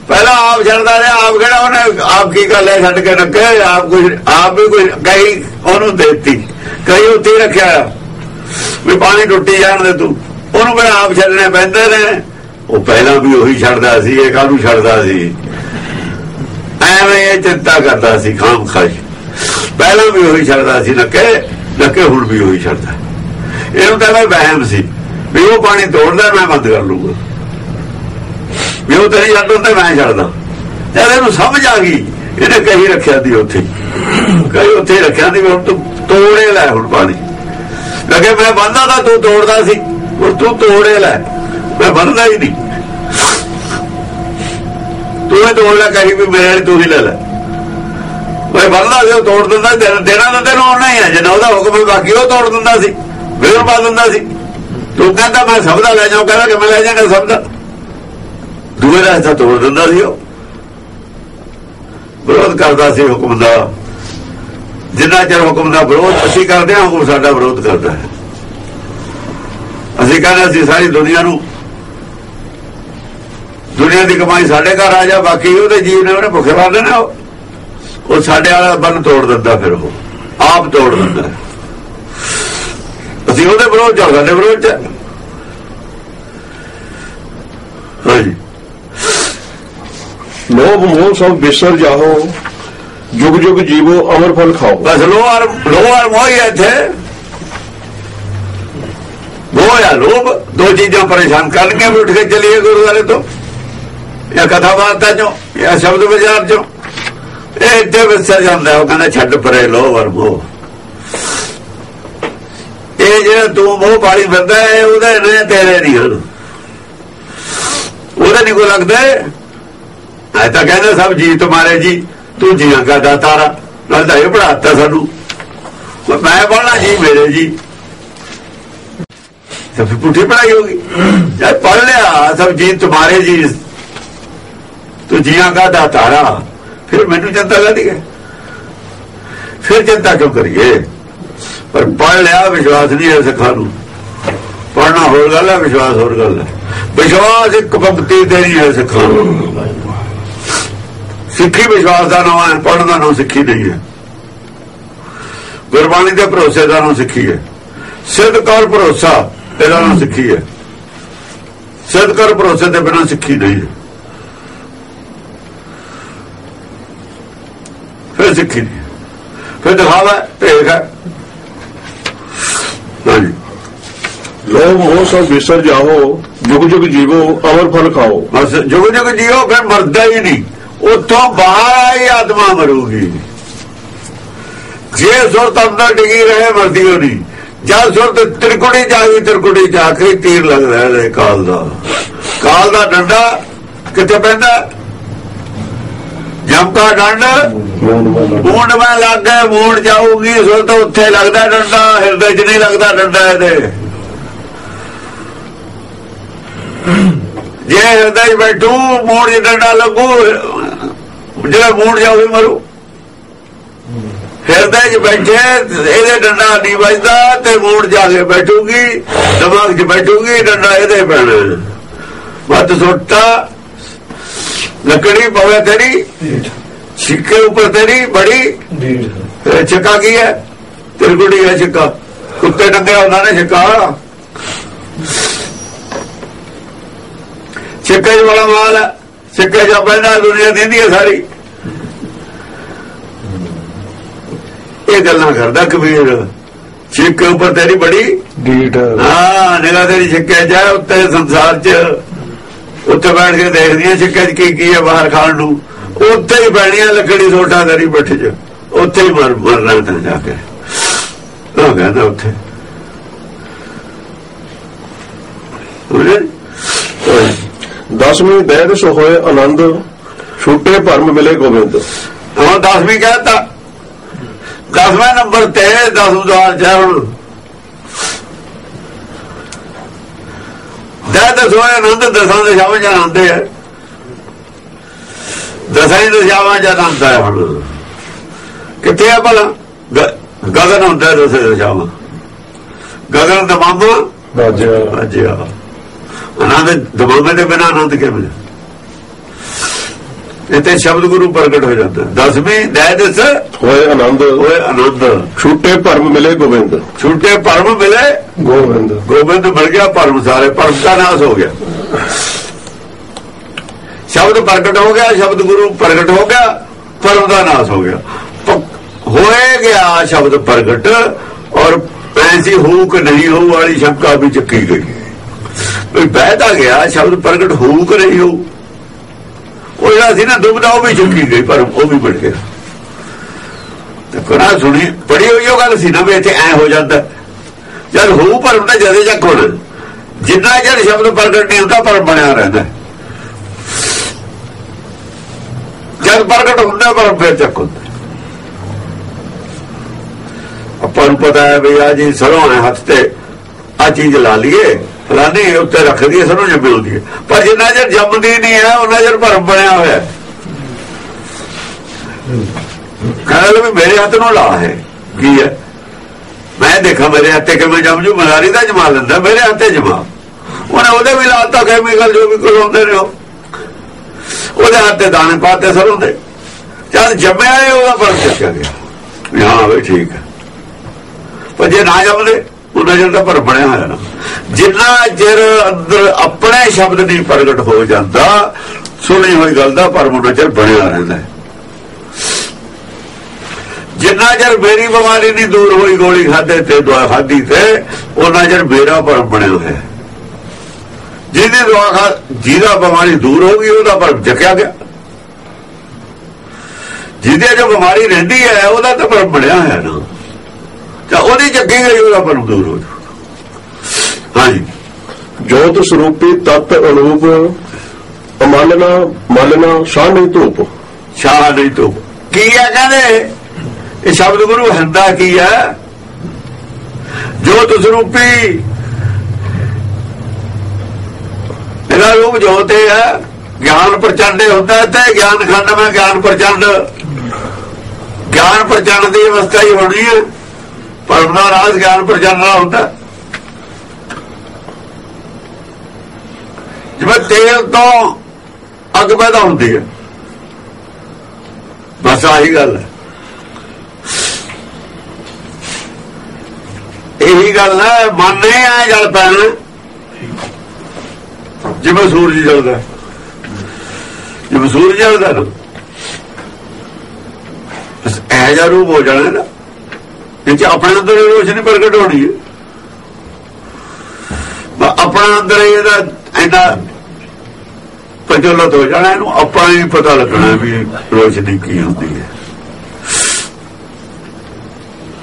ਪਹਿਲਾਂ ਆਪ ਛੱਡਦਾ ਰਿਹਾ, ਆਪ ਕਿਹੜਾ ਉਹਨੇ, ਆਪ ਕੀ ਕਰ ਲਿਆ ਛੱਡ ਕੇ ਨੱਕੇ ਆਪ ਕੁਝ ਆਪ ਵੀ ਕੋਈ ਕਈ ਉਹਨੂੰ ਦੇਤੀ ਕਈ ਉੱਥੇ ਰੱਖਿਆ। ਵੀ ਪਾਣੀ ਟੁੱਟੀ ਜਾਣ ਦੇ ਤੂੰ, ਉਹਨੂੰ ਕਿਹੜਾ ਆਪ ਛੱਡਣੇ ਪੈਂਦੇ ਨੇ। ਉਹ ਪਹਿਲਾਂ ਵੀ ਉਹੀ ਛੱਡਦਾ ਸੀ, ਇਹ ਕਾਹਨੂੰ ਛੱਡਦਾ ਸੀ। ਐਵੇਂ ਇਹ ਚਿੰਤਾ ਕਰਦਾ ਸੀ ਖਾਮ ਖਾਸ਼ ਪਹਿਲਾਂ ਵੀ ਉਹੀ ਛੱਡਦਾ ਸੀ, ਨੱਕੇ ਨੱਕੇ ਹੁਣ ਵੀ ਉਹੀ ਛੱਡਦਾ। ਇਹਨੂੰ ਤਾਂ ਮੈਂ ਵਹਿਮ ਸੀ ਵੀ ਉਹ ਪਾਣੀ ਤੋੜਦਾ, ਮੈਂ ਬੰਦ ਕਰ ਲੂਗਾ ਵੀ ਉਹ ਤੇਰੀ ਛੱਡ ਹੁੰਦਾ ਮੈਂ ਛੱਡਦਾ। ਜਦ ਇਹਨੂੰ ਸਮਝ ਆ ਗਈ, ਇਹਨੇ ਕਹੀ ਰੱਖਿਆ ਦੀ ਉੱਥੇ। ਕਹੀ ਉੱਥੇ ਰੱਖਿਆ ਦੀ ਵੀ ਹੁਣ ਤੂੰ ਤੋੜੇ ਲੈ ਹੁਣ ਪਾਣੀ। ਲੱਗੇ ਮੈਂ ਬੰਦਾ ਤਾਂ ਤੂੰ ਤੋੜਦਾ ਸੀ, ਹੁਣ ਤੂੰ ਤੋੜੇ ਲੈ। ਮੈਂ ਬੰਦਾ ਹੀ ਨਹੀਂ। ਤੂੰ ਇਹ ਤੋੜ ਲੈ, ਕਹੀ ਵੀ ਮੇਰੇ ਵਾਲੀ ਤੂੰ ਹੀ ਲੈ ਲੈ। ਕੋਈ ਬੰਦਾ ਸੀ, ਉਹ ਤੋੜ ਦਿੰਦਾ ਦੇਣਾ ਦੇਣਾ ਤਾਂ ਤੈਨੂੰ ਆਉਣਾ ਹੀ ਹੈ ਜਨਾ ਉਹਦਾ ਹੁਕਮ ਬਾਕੀ ਉਹ ਤੋੜ ਦਿੰਦਾ ਸੀ। ਫੇਰ ਪਾ ਦਿੰਦਾ ਸੀ। ਤੂੰ ਕਹਿੰਦਾ, ਮੈਂ ਸਭ ਦਾ ਲੈ ਜਾਉਂ ਕਹਿੰਦਾ ਕਿ ਮੈਂ ਲੈ ਜਾਣਾ ਸਭ ਦਾ ਦੂਏ ਦਾ ਹਿੱਸਾ ਤੋੜ ਦਿੰਦਾ ਸੀ ਉਹ। ਵਿਰੋਧ ਕਰਦਾ ਸੀ ਹੁਕਮ ਦਾ। ਜਿੰਨਾ ਚਿਰ ਹੁਕਮ ਦਾ ਵਿਰੋਧ ਅਸੀਂ ਕਰਦੇ ਹਾਂ ਹੁਕਮ ਸਾਡਾ ਵਿਰੋਧ ਕਰਦਾ ਹੈ। ਅਸੀਂ ਕਹਿੰਦੇ ਅਸੀਂ ਸਾਰੀ ਦੁਨੀਆ ਨੂੰ ਦੁਨੀਆ ਦੀ ਕਮਾਈ ਸਾਡੇ ਘਰ ਆ ਜਾ, ਬਾਕੀ ਉਹਦੇ ਜੀਵ ਨੇ ਉਹਨੇ ਭੁੱਖੇ ਮਾਰਦੇ ਨੇ ਉਹ। ਉਹ ਸਾਡੇ ਵਾਲਾ ਬੰਨ ਤੋੜ ਦਿੰਦਾ ਫਿਰ ਉਹ। ਆਪ ਤੋੜ ਦਿੰਦਾ ਅਸੀਂ ਉਹਦੇ ਵਿਰੋਧ ਚ ਸਾਡੇ ਵਿਰੋਧ ਚ ਹਾਂਜੀ। ਲੋਭ ਮੋਹ ਸਭ ਵਿਸਰ ਜਾਹੋ ਜੁਗ ਜੁਗ ਜੀਵੋ ਅਮਰ ਫਲ ਖਾਓ। ਬਸ ਲੋਹਰ ਲੋਹਰ ਮੋਹ ਹੀ ਇੱਥੇ। ਮੋਹ ਆ ਲੋਭ ਦੋ ਚੀਜ਼ਾਂ ਪਰੇਸ਼ਾਨ ਕਰਨਗੇ ਵੀ ਉੱਠ ਕੇ ਚਲੀਏ ਗੁਰਦੁਆਰੇ ਤੋਂ। ਇਹ ਕਥਾ ਬਾਤਾਂ ਚੋਂ ਇਹ ਸ਼ਬਦ ਬਾਜ਼ਾਰ ਚੋਂ। ਇਹ ਇੱਥੇ ਵਿਸਰ ਜਾਂਦਾ ਉਹ ਕਹਿੰਦਾ ਛੱਡ ਪਰੇ ਲੋ ਵਰਮੋ ਇਹ ਜਿਹੜਾ ਤੂੰ ਮੋਹ ਪਾਲੀ ਫਿਰਦਾ ਹੈ, ਉਹਦੇ ਨੇ ਤੇਰੇ ਨਹੀਂ ਹਨ ਉਹਦਾ ਨਹੀਂ ਕੋ ਲੱਗਦਾ ਐ ਤਾਂ ਕਹਿੰਦਾ ਸਭ ਜੀ ਤੁਹਾਰੇ ਜੀ, ਤੂੰ ਜੀਆਂ ਦਾ ਦਾਤਾਰਾ ਨਾਲ ਤਾਂ ਇਹ ਪੜਾਤਾ ਸਾਨੂੰ। ਮੈਂ ਪੜਨਾ ਜੀ ਮੇਰੇ ਜੀ। ਤਾਂ ਫਿਰ ਪੁੱਠੀ ਪੜਾਈ ਹੋਗੀ ਜਦ ਪੜ ਲਿਆ, ਸਭ ਜੀ ਤੁਹਾਰੇ ਜੀ। ਤੂੰ ਜੀਆਂ ਦਾ ਦਾਤਾਰਾ ਫਿਰ ਮੈਨੂੰ ਚਿੰਤਾ ਲੱਗਦੀ ਹੈ ਫਿਰ ਚਿੰਤਾ ਕਿਉਂ ਕਰੀਏ? ਪਰ ਪੜ ਲਿਆ, ਵਿਸ਼ਵਾਸ ਨਹੀਂ ਹੈ ਸਿੱਖਾਂ ਨੂੰ। ਪੜਨਾ ਹੋਰ ਗੱਲ ਹੈ, ਵਿਸ਼ਵਾਸ ਹੋਰ ਗੱਲ ਹੈ। ਵਿਸ਼ਵਾਸ ਇੱਕ ਪੰਕਤੀ ਤੇ ਨਹੀਂ ਹੈ ਸਿੱਖਾਂ ਨੂੰ। ਸਿੱਖੀ ਵਿਸ਼ਵਾਸ ਦਾ ਨਾਮ ਹੈ ਪੜਨ ਦਾ ਨਾਮ ਸਿੱਖੀ ਨਹੀਂ ਹੈ। ਗੁਰਬਾਣੀ ਦੇ ਭਰੋਸੇ ਦਾ ਨਾਮ ਸਿੱਖੀ ਹੈ। ਸਿੱਧ ਕਰ ਭਰੋਸਾ, ਇਹਦਾ ਨਾਮ ਸਿੱਖੀ ਹੈ। ਸਿੱਧ ਕਰ ਭਰੋਸੇ ਦੇ ਬਿਨਾਂ ਸਿੱਖੀ ਨਹੀਂ ਹੈ। ਫਿਰ ਸਿੱਖੀ ਨਹੀਂ ਫਿਰ ਦਿਖਾਵਾ, ਭੇਖ ਹੈ। ਹਾਂਜੀ। ਲੋਭ ਮੋਹ ਸਭ ਵਿਸਰ ਜਾਓ ਜੁਗ ਜੁਗ ਜੀਵੋ ਅਮਰ ਫਲ ਖਾਓ। ਬਸ ਜੁਗ ਜੁਗ ਜੀਓ ਫਿਰ ਮਰਦਾ ਹੀ ਨਹੀਂ। ਉੱਥੋਂ ਬਾਹਰ ਆਈ ਆਤਮਾ ਮਰੂਗੀ। ਜੇ ਸੁਰਤ ਅੰਦਰ ਡਿੱਗੀ ਰਹੇ ਮਰਦੀ ਹੋ ਨਹੀਂ ਜਦ ਸੁਰਤ ਤਿਰਕੁੜੀ ਜਾਗੀ ਤਿਰਕੁੜੀ ਜਾ ਕੇ ਤੀਰ ਲੱਗਦਾ ਹੈ ਕਾਲ ਦਾ। ਕਾਲ ਦਾ ਡੰਡਾ ਕਿੱਥੇ ਪੈਂਦਾ? ਜਮਕਾ ਡੰਡ। ਮੂੰਡ ਮੈਂ ਲੱਗ ਗਿਆ ਮੂੰਡ ਜਾਊਗੀ ਸੁਰਤ ਉੱਥੇ ਲੱਗਦਾ ਡੰਡਾ, ਹਿਰਦੇ 'ਚ ਨਹੀਂ ਲੱਗਦਾ ਡੰਡਾ ਇਹਦੇ। ਜੇ ਹਿਰਦੇ 'ਚ ਬੈਠੂ ਮੂੰਡ 'ਚ ਡੰਡਾ ਲੱਗੂ, ਜਿਹੜਾ ਮੂੰਡ ਜਾਊਗੀ ਮਰੂ। ਹਿਰਦੇ 'ਚ ਬੈਠੇ, ਇਹਦੇ ਡੰਡਾ ਨਹੀਂ ਵੱਜਦਾ, ਤੇ ਮੂੰਡ ਜਾ ਕੇ ਬੈਠੂਗੀ, ਦਿਮਾਗ 'ਚ ਬੈਠੂਗੀ, ਡੰਡਾ ਇਹਦੇ ਪੈਣਾ। ਮਤ ਸੁੱਟਾ ਲੱਕੜੀ ਪਵੇ ਤੇਰੀ ਛਿੱਕੇ ਉੱਪਰ ਤੇਰੀ ਬੜੀ ਛਿੱਕਾ ਕੀ ਹੈ? ਤਿਰਗੁੜੀ ਹੈ ਛਿੱਕਾ। ਕੁੱਤੇ ਡੰਗਿਆ ਉਹਨਾਂ ਨੇ ਛਿੱਕਾ। ਛਿੱਕੇ ਵਾਲਾ ਮਾਲ ਛਿੱਕੇ ਜਾਂ ਪਹਿਲਾਂ ਦੁਨੀਆ ਦਿੰਦੀ ਹੈ ਸਾਰੀ। ਇਹ ਗੱਲਾਂ ਕਰਦਾ ਕਬੀਰ। ਛਿੱਕੇ ਉੱਪਰ ਤੇਰੀ ਬੜੀ ਡੀਟ ਹਾਂ ਨਿਗਾਹ ਤੇਰੀ ਛਿੱਕੇ ਜਾ ਉੱਤੇ ਸੰਸਾਰ 'ਚ। ਉੱਥੇ ਬੈਠ ਕੇ ਦੇਖਦੀਆਂ ਛਿੱਕੇ 'ਚ ਕੀ ਕੀ ਹੈ ਬਾਹਰ ਖਾਣ ਨੂੰ। ਉੱਥੇ ਹੀ ਬੈਣੀਆਂ ਲੱਕੜੀ ਸੋਟਾ ਤੇਰੀ ਬੱਠ 'ਚ। ਉੱਥੇ ਹੀ ਮਰ ਮਰਨਾ ਤਾਂ ਜਾ ਕੇ। ਉਹ ਕਹਿੰਦਾ ਉੱਥੇ। ਦਸਵੇਂ ਬੈਦ ਸੋ ਹੋਏ ਆਨੰਦ। ਛੁੱਟੇ ਭਰਮ ਮਿਲੇ ਗੋਬਿੰਦ। ਹੁਣ 10ਵੀਂ ਕਹਿੰਦਾ 10ਵਾਂ ਨੰਬਰ ਤੇ 10 ਉਦਾਰ ਜਾ ਹੁਣ ਦਾ ਦਸਵਾਂ ਆਨੰਦ ਦਸਾਂ ਦੇ ਸ਼ਾਵਾਂ ਜਾਂ ਆਉਂਦੇ ਆ। ਦਸਾਂ ਦੇ ਸ਼ਾਵਾਂ ਜਾਂ ਆਉਂਦਾ ਹੈ ਹੁਣ। ਕਿੱਥੇ ਆ ਭਲਾ? ਗਗਨ ਹੁੰਦਾ ਦਸਾਂ ਦੇ ਸ਼ਾਵਾਂ ਗਗਨ ਦਮਾਮਾ ਬਾਜਿਆ ਅਜਿਆ ਆਨੰਦ ਦਮਾਮੇ ਦੇ ਬਿਨਾਂ ਆਨੰਦ ਕਿਵੇਂ ਇੱਥੇ ਸ਼ਬਦ ਗੁਰੂ ਪ੍ਰਗਟ ਹੋ ਜਾਂਦਾ। ਦਸਵੀਂ ਦੈਦਸ ਹੋਏ ਆਨੰਦ। ਹੋਏ ਆਨੰਦ। ਛੁੱਟੇ ਭਰਮ ਮਿਲੇ ਗੋਬਿੰਦ। ਛੁੱਟੇ ਪਰਮ ਮਿਲੇ ਗੋਬਿੰਦ। ਗੋਬਿੰਦ ਮਿਲ ਗਿਆ ਪਰਮ ਸਾਰੇ ਪਰਮ ਦਾ ਨਾਸ ਹੋ ਗਿਆ। ਸ਼ਬਦ ਪ੍ਰਗਟ ਹੋ ਗਿਆ ਸ਼ਬਦ ਗੁਰੂ ਪ੍ਰਗਟ ਹੋ ਗਿਆ ਪਰਮ ਦਾ ਨਾਸ ਹੋ ਗਿਆ। ਹੋਏ ਗਿਆ ਸ਼ਬਦ ਪ੍ਰਗਟ ਔਰ ਐਸੀ ਹੂਕ ਨਹੀਂ ਹੋਊ ਵਾਲੀ ਸ਼ੰਕਾ ਵੀ ਚੱਕੀ ਗਈ। ਵੀ ਬਹਿਦਾ ਗਿਆ ਸ਼ਬਦ ਪ੍ਰਗਟ ਹੋਊ ਕਿ ਨਹੀਂ ਹੋਊ। ਉਹ ਜਿਹੜਾ ਸੀ ਨਾ ਦੁਬਦਾ ਉਹ ਵੀ ਚੁੱਕੀ ਗਈ, ਪਰ ਉਹ ਵੀ ਬੜ ਗਿਆ। ਤੇ ਕੋਨਾ ਸੁਣੀ, ਬੜੀ ਹੋਈ ਉਹ ਗੱਲ ਸੀ ਨਾ ਵੀ ਇੱਥੇ ਐ ਹੋ ਜਾਂਦਾ। ਜਦ ਹੋਊ ਪਰਮ ਦਾ ਜਦੇ ਚੱਕ ਹੋਣਾ ਜਿੰਨਾ ਜਦ ਸ਼ਬਦ ਪ੍ਰਗਟ ਨਹੀਂ ਹੁੰਦਾ ਪਰਮ ਬਣਿਆ ਰਹਿੰਦਾ। ਜਦ ਪ੍ਰਗਟ ਹੁੰਦਾ ਪਰਮ ਫਿਰ ਚੱਕ ਹੁੰਦਾ। ਆਪਾਂ ਨੂੰ ਪਤਾ ਹੈ ਵੀ ਆ ਜੀ ਸਰੋਂ ਹੱਥ ਤੇ ਆ ਚੀਜ਼ ਲਾ ਲਈਏ। ਫਲਾਣੇ ਉੱਤੇ ਰੱਖ ਦਈਏ ਸਰੋਂ ਜੰਮੀ ਹੁੰਦੀ ਹੈ ਪਰ ਜਿੰਨਾ ਚਿਰ ਜੰਮਦੀ ਨਹੀਂ ਹੈ, ਉਹਨਾਂ ਚਿਰ ਭਰਮ ਬਣਿਆ ਹੋਇਆ ਹੈ। ਕਹਿੰਦਾ ਵੀ ਮੇਰੇ ਹੱਥ ਨੂੰ ਲਾ ਹੈ। ਕੀ ਹੈ? ਮੈਂ ਦੇਖਾਂ ਮੇਰੇ ਹੱਥੇ ਕਿਵੇਂ ਜੰਮ ਜੂ, ਮਲਾਰੀ ਦਾ ਜਮਾ ਲੈਂਦਾ, ਮੇਰੇ ਹੱਥੇ ਜਮਾ। ਉਹਨੇ ਉਹਦੇ ਵੀ ਲਾਤਾ ਕੈਮੀਕਲ ਜੋ ਵੀ ਕੋਲੋਂਦੇ ਨੇ ਉਹ। ਉਹਦੇ ਹੱਥੇ ਦਾਣੇ ਪਾਤੇ ਸਰੋਂ ਦੇ ਜਦ ਜੰਮਿਆ ਇਹ, ਉਹਦਾ ਫ਼ਰਕ ਚੱਕਿਆ ਗਿਆ। ਹਾਂ, ਵੀ ਠੀਕ ਹੈ। ਪਰ ਜੇ ਨਾ ਜੰਮਦੇ, ਉਹਨਾਂ ਚਿਰ ਤਾਂ ਪਰ ਬਣਿਆ ਹੋਇਆ ਨਾ। ਜਿੰਨਾ ਚਿਰ ਅੰਦਰ ਆਪਣੇ ਸ਼ਬਦ ਨਹੀਂ ਪ੍ਰਗਟ ਹੋ ਜਾਂਦਾ, ਸੁਣੀ ਹੋਈ ਗੱਲ ਦਾ ਪਰ ਉਹਨਾਂ ਚਿਰ ਬਣਿਆ ਰਹਿੰਦਾ ਜਿੰਨਾ ਚਿਰ ਮੇਰੀ ਬਿਮਾਰੀ ਨਹੀਂ ਦੂਰ ਹੋਈ ਗੋਲੀ ਖਾਦੇ ਤੇ ਦਵਾ ਖਾਦੀ ਤੇ ਉਹਨਾਂ ਚਿਰ ਮੇਰਾ ਭਰਮ ਬਣਿਆ ਹੋਇਆ ਜਿਹਦੀ ਦਵਾ ਖਾ, ਜਿਹਦਾ ਬਿਮਾਰੀ ਦੂਰ ਹੋ ਗਈ, ਉਹਦਾ ਭਰਮ ਜਕਿਆ ਗਿਆ। ਜਿਹਦੇ ਜੋ ਬਿਮਾਰੀ ਰਹਿੰਦੀ ਹੈ, ਉਹਦਾ ਤਾਂ ਭਰਮ ਬਣਿਆ ਹੋਇਆ ਨਾ। ਤਾਂ ਉਹਦੀ ਜੱਗੀ ਗਈ, ਉਹਦਾ ਭਰਮ ਦੂਰ ਹੋ ਜਾਊ। ਹਾਂਜੀ। ਜੋਤ ਸਰੂਪੀ ਤਤ ਅਨੂਪ, ਅਮਲਨਾ, ਮਲਨਾ, ਸ਼ਾਹ ਨਹੀਂ ਧੂਪ। ਸ਼ਾਹ ਨਹੀਂ ਤੋ ਕੀ ਹੈ ਕਹਿੰਦੇ? ਇਹ ਸ਼ਬਦ ਗੁਰੂ ਹਿੰਦਾ ਕੀ ਹੈ ਜੋਤ ਸਰੂਪੀ। ਇਹਦਾ ਰੂਪ ਜੋਤ ਹੀ ਹੈ ਗਿਆਨ ਪ੍ਰਚੰਡੇ ਹੁੰਦਾ ਤੇ ਗਿਆਨ ਖੰਡ ਮੈਂ ਗਿਆਨ ਪ੍ਰਚੰਡ। ਗਿਆਨ ਪ੍ਰਚੰਡ ਦੀ ਅਵਸਥਾ ਹੀ ਹੋਣੀ ਹੈ। ਪਰਮ ਦਾ ਰਾਜ ਗਿਆਨ ਪ੍ਰਚੰਡ ਦਾ ਹੁੰਦਾ। ਜਿਵੇਂ ਤੇਲ ਤੋਂ ਅੱਗ ਪੈਦਾ ਹੁੰਦੀ ਹੈ। ਬਸ ਆਹੀ ਗੱਲ ਹੈ। ਇਹੀ ਗੱਲ ਹੈ ਮਨ ਨਹੀਂ ਆ ਜਲ ਪੈਣਾ ਜਿਵੇਂ ਸੂਰਜ ਜਲਦਾ ਜਿਵੇਂ ਸੂਰਜ ਜਲਦਾ ਨਾ। ਬਸ ਇਹ ਜਿਹਾ ਰੂਪ ਹੋ ਜਾਣਾ ਨਾ। ਇਹ ਚ ਆਪਣੇ ਅੰਦਰ ਹੀ ਰੋਸ਼ਨੀ ਪ੍ਰਗਟ ਹੋਣੀ ਹੈ। ਆਪਣਾ ਅੰਦਰ ਹੀ ਇਹਦਾ ਇਹਦਾ ਪ੍ਰਜਵਲਿਤ ਹੋ ਜਾਣਾ ਇਹਨੂੰ ਆਪਾਂ ਹੀ ਪਤਾ ਲੱਗਣਾ ਵੀ ਰੋਸ਼ਨੀ ਕੀ ਹੁੰਦੀ ਹੈ।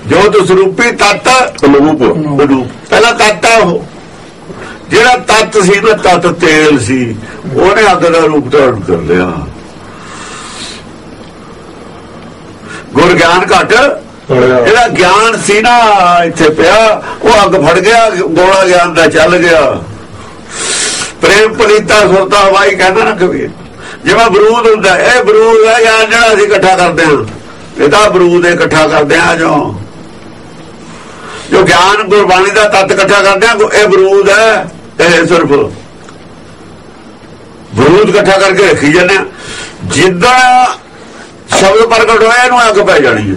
ਜੋਤ ਸਰੂਪੀ ਤਤ ਅਨੂਪ ਰੂਪ ਪਹਿਲਾ ਤਤ ਹੈ ਉਹ। ਜਿਹੜਾ ਤਤ ਸੀ ਨਾ ਤਤ ਤੇਲ ਸੀ ਉਹਨੇ ਅੱਗ ਦਾ ਰੂਪ ਧਾਰਨ ਕਰ ਲਿਆ। ਗੁਰ ਗਿਆਨ ਘਟ। ਜਿਹੜਾ ਗਿਆਨ ਸੀ ਨਾ ਇੱਥੇ ਪਿਆ ਉਹ ਅੱਗ ਫੜ ਗਿਆ ਗੋਲਾ ਗਿਆਨ ਦਾ ਚੱਲ ਗਿਆ। ਪ੍ਰੇਮ ਪਲੀਤਾ ਸੁਰਤਾ ਹਵਾਈ ਕਹਿੰਦਾ ਨਾ ਕਬੀਰ ਜਿਵੇਂ ਬਰੂਦ ਹੁੰਦਾ, ਇਹ ਬਰੂਦ ਹੈ ਗਿਆਨ ਜਿਹੜਾ ਅਸੀਂ ਇਕੱਠਾ ਕਰਦੇ ਹਾਂ? ਇਹਦਾ ਤਾਂ ਬਰੂਦ ਇਕੱਠਾ ਕਰਦੇ ਹਾਂ ਜੋ। ਜੋ ਗਿਆਨ ਗੁਰਬਾਣੀ ਦਾ ਤੱਤ ਇਕੱਠਾ ਕਰਦੇ ਹਾਂ, ਇਹ ਬਰੂਦ ਹੈ, ਇਹ ਸਿਰਫ। ਬਰੂਦ ਇਕੱਠਾ ਕਰਕੇ ਰੱਖੀ ਜਾਂਦੇ ਹਾਂ। ਜਿੱਦਾਂ ਸ਼ਬਦ ਪ੍ਰਗਟ ਹੋਇਆ, ਇਹਨੂੰ ਅੱਗ ਪੈ ਜਾਣੀ ਹੈ।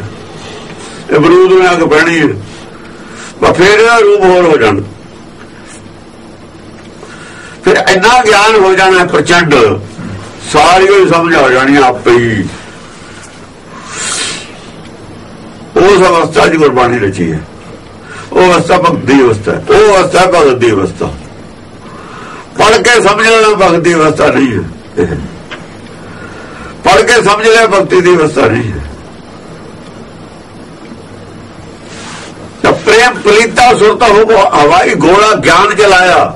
ਇਹ ਬਰੂਦ ਨੂੰ ਅੱਗ ਪੈਣੀ ਹੈ। ਫਿਰ ਇਹਦਾ ਰੂਪ ਹੋਰ ਹੋ ਜਾਣਾ। ਫਿਰ ਇੰਨਾ ਗਿਆਨ ਹੋ ਜਾਣਾ ਪ੍ਰਚੰਡ ਸਾਰੀ ਉਹ ਸਮਝ ਆ ਜਾਣੀ ਆਪੇ ਹੀ ਉਸ ਅਵਸਥਾ ਦੀ ਗੁਰਬਾਣੀ ਰਚੀ ਹੈ ਉਹ ਅਵਸਥਾ ਭਗਤ ਦੀ ਅਵਸਥਾ ਹੈ। ਉਹ ਅਵਸਥਾ ਭਗਤ ਦੀ ਅਵਸਥਾ ਪੜ ਕੇ ਸਮਝ ਲੈਣਾ ਭਗਤ ਦੀ ਅਵਸਥਾ ਨਹੀਂ ਹੈ ਪੜ ਕੇ ਸਮਝ ਲੈ ਭਗਤੀ ਦੀ ਅਵਸਥਾ ਨਹੀਂ ਹੈ ਤਾਂ ਪ੍ਰੇਮ ਪਲੀਤਾ ਸੁਰਤਾ ਹੋ ਹਵਾਈ ਗੋਲਾ ਗਿਆਨ ਚਲਾਇਆ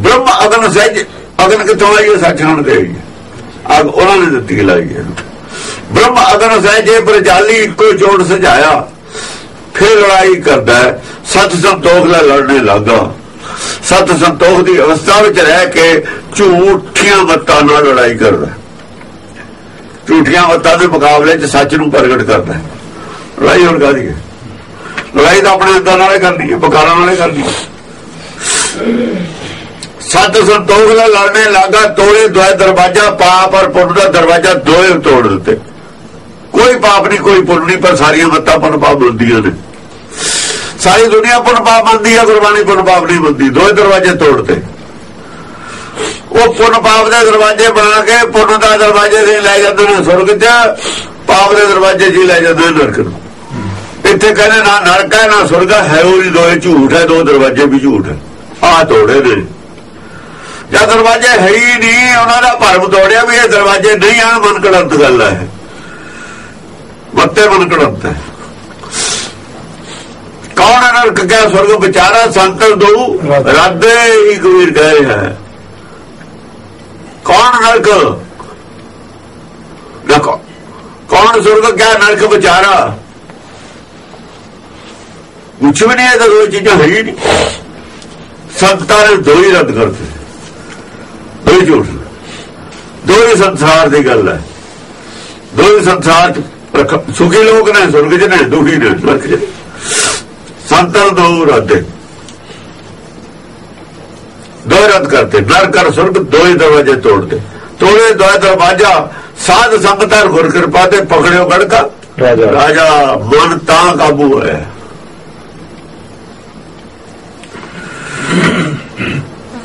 ਬ੍ਰਹਮ ਅਗਨ ਸਹਿਜ, ਅਗਨ ਕਿਥੋਂ ਆਈ ਹੈ? ਸੱਚਖੰਡ ਦੇ ਆਈ ਉਹਨਾਂ ਨੇ ਦਿੱਤੀ ਲਾਈ ਹੈ। ਬ੍ਰਹਮ ਅਗਨ ਸਹਿਜੇ ਪ੍ਰਜਾਲੀ ਇੱਕੋ ਜੋੜ ਸਜਾਇਆ। ਫਿਰ ਲੜਾਈ ਕਰਦਾ ਹੈ। ਸਤ ਸੰਤੋਖ ਨਾਲ ਲੜਨੇ ਲੱਗਾ। ਸਤ ਸੰਤੋਖ ਦੀ ਅਵਸਥਾ ਵਿੱਚ ਰਹਿ ਕੇ ਝੂਠੀਆਂ ਮੱਤਾਂ ਨਾਲ ਲੜਾਈ ਕਰਦਾ ਝੂਠੀਆਂ ਮੱਤਾਂ ਦੇ ਮੁਕਾਬਲੇ 'ਚ ਸੱਚ ਨੂੰ ਪ੍ਰਗਟ ਕਰਦਾ ਲੜਾਈ ਹੁਣ ਕਾਹਦੀ ਹੈ? ਲੜਾਈ ਤਾਂ ਆਪਣੇ ਅੰਦਰ ਨਾਲੇ ਕਰਨੀ ਹੈ ਬਕਾਰਾਂ ਨਾਲੇ ਕਰਨੀ ਹੈ। ਸਤ ਸੰਤੋਖ ਨਾਲ ਲੜਨੇ ਲਾਗਾ ਤੋੜੇ ਦੋਏ ਦਰਵਾਜ਼ਾ, ਪਾਪ ਔਰ ਪੁੰਨ ਦਾ ਦਰਵਾਜ਼ਾ ਦੋਏ ਤੋੜ ਦਿੱਤੇ। ਕੋਈ ਪਾਪ ਨਹੀਂ, ਕੋਈ ਪੁੰਨ ਨਹੀਂ, ਪਰ ਸਾਰੀਆਂ ਮੱਤਾਂ ਪੁੰਨ ਪਾਪ ਹੁੰਦੀਆਂ ਨੇ। ਸਾਰੀ ਦੁਨੀਆ ਪੁੰਨ ਪਾਪ ਮੰਨਦੀ ਹੈ ਗੁਰਬਾਣੀ ਪੁੰਨ ਪਾਪ ਨਹੀਂ ਮੰਨਦੀ, ਦੋਏ ਦਰਵਾਜ਼ੇ ਤੋੜਤੇ ਉਹ ਪੁੰਨ ਪਾਪ ਦੇ ਦਰਵਾਜ਼ੇ ਬਣਾ ਕੇ, ਪੁੰਨ ਦਾ ਦਰਵਾਜ਼ੇ ਦੇ ਲੈ ਜਾਂਦੇ ਨੇ ਸੁਰਗ 'ਚ, ਪਾਪ ਦੇ ਦਰਵਾਜ਼ੇ 'ਚ ਹੀ ਲੈ ਜਾਂਦੇ ਨੇ ਨਰਕ ਨੂੰ। ਇੱਥੇ ਕਹਿੰਦੇ ਨਾ ਨਰਕ ਹੈ, ਨਾ ਸੁਰਗ ਹੈ ਹੈ ਉਹ ਹੀ ਦੋਏ ਝੂਠ ਹੈ, ਦੋ ਦਰਵਾਜ਼ੇ ਵੀ ਝੂਠ ਹੈ। ਆਹ ਤੋੜੇ ਨੇ। ਜਦ ਦਰਵਾਜ਼ੇ ਹੈ ਹੀ ਨਹੀਂ ਉਹਨਾਂ ਦਾ ਭਰਮ ਤੋੜਿਆ ਵੀ ਇਹ ਦਰਵਾਜ਼ੇ ਨਹੀਂ ਆਣ ਮਨ ਕੜੰਤ ਗੱਲ ਹੈ। ਮੱਤੇ ਮਨ ਕੜੰਤ ਹੈ। ਕੌਣ ਨਰਕ ਕਿਆ ਸੁਰਗ ਵਿਚਾਰਾ ਸੰਤਲ ਦੋ ਰਾਦੇ ਹੀ ਕਬੀਰ ਕਹਿ ਰਿਹਾ ਹੈ। ਕੌਣ ਨਰਕ? ਦੇਖੋ ਕੌਣ ਸੁਰਗ ਕਿਆ ਨਰਕ ਵਿਚਾਰਾ? ਕੁਛ ਵੀ ਨਹੀਂ ਹੈ ਤਾਂ ਦੋ ਚੀਜ਼ਾਂ ਹੈ ਹੀ ਨਹੀਂ। ਸੰਤਾਂ ਨੇ ਦੋ ਹੀ ਰੱਦ ਕਰਤੇ। ਦੋ ਹੀ ਝੂਠ। ਦੋ ਹੀ ਸੰਸਾਰ ਦੀ ਗੱਲ ਹੈ। ਦੋ ਹੀ ਸੰਸਾਰ ਚ ਸੁਖੀ ਲੋਕ ਨੇ ਸੁਰਗ ਚ ਨੇ ਦੁਖੀ ਨੇ ਨਰਕ ਚ। ਨੇ। ਸੰਤਾਂ ਦੋ ਰੱਦੇ ਦੋ। ਰੱਦ ਕਰਤੇ। ਨਰਕ ਕਰ ਸੁਰਗ ਦੋ ਹੀ ਦਰਵਾਜ਼ੇ ਤੋੜਦੇ ਤੋੜੇ ਦੋ ਦਰਵਾਜ਼ਾ ਸਾਧ ਸੰਗਤਾਂ ਗੁਰ ਕਿਰਪਾ ਤੇ ਪਕੜਿਓ ਗੜਕਾ ਰਾਜਾ। ਰਾਜਾ ਮਨ ਤਾਂ ਕਾਬੂ ਹੈ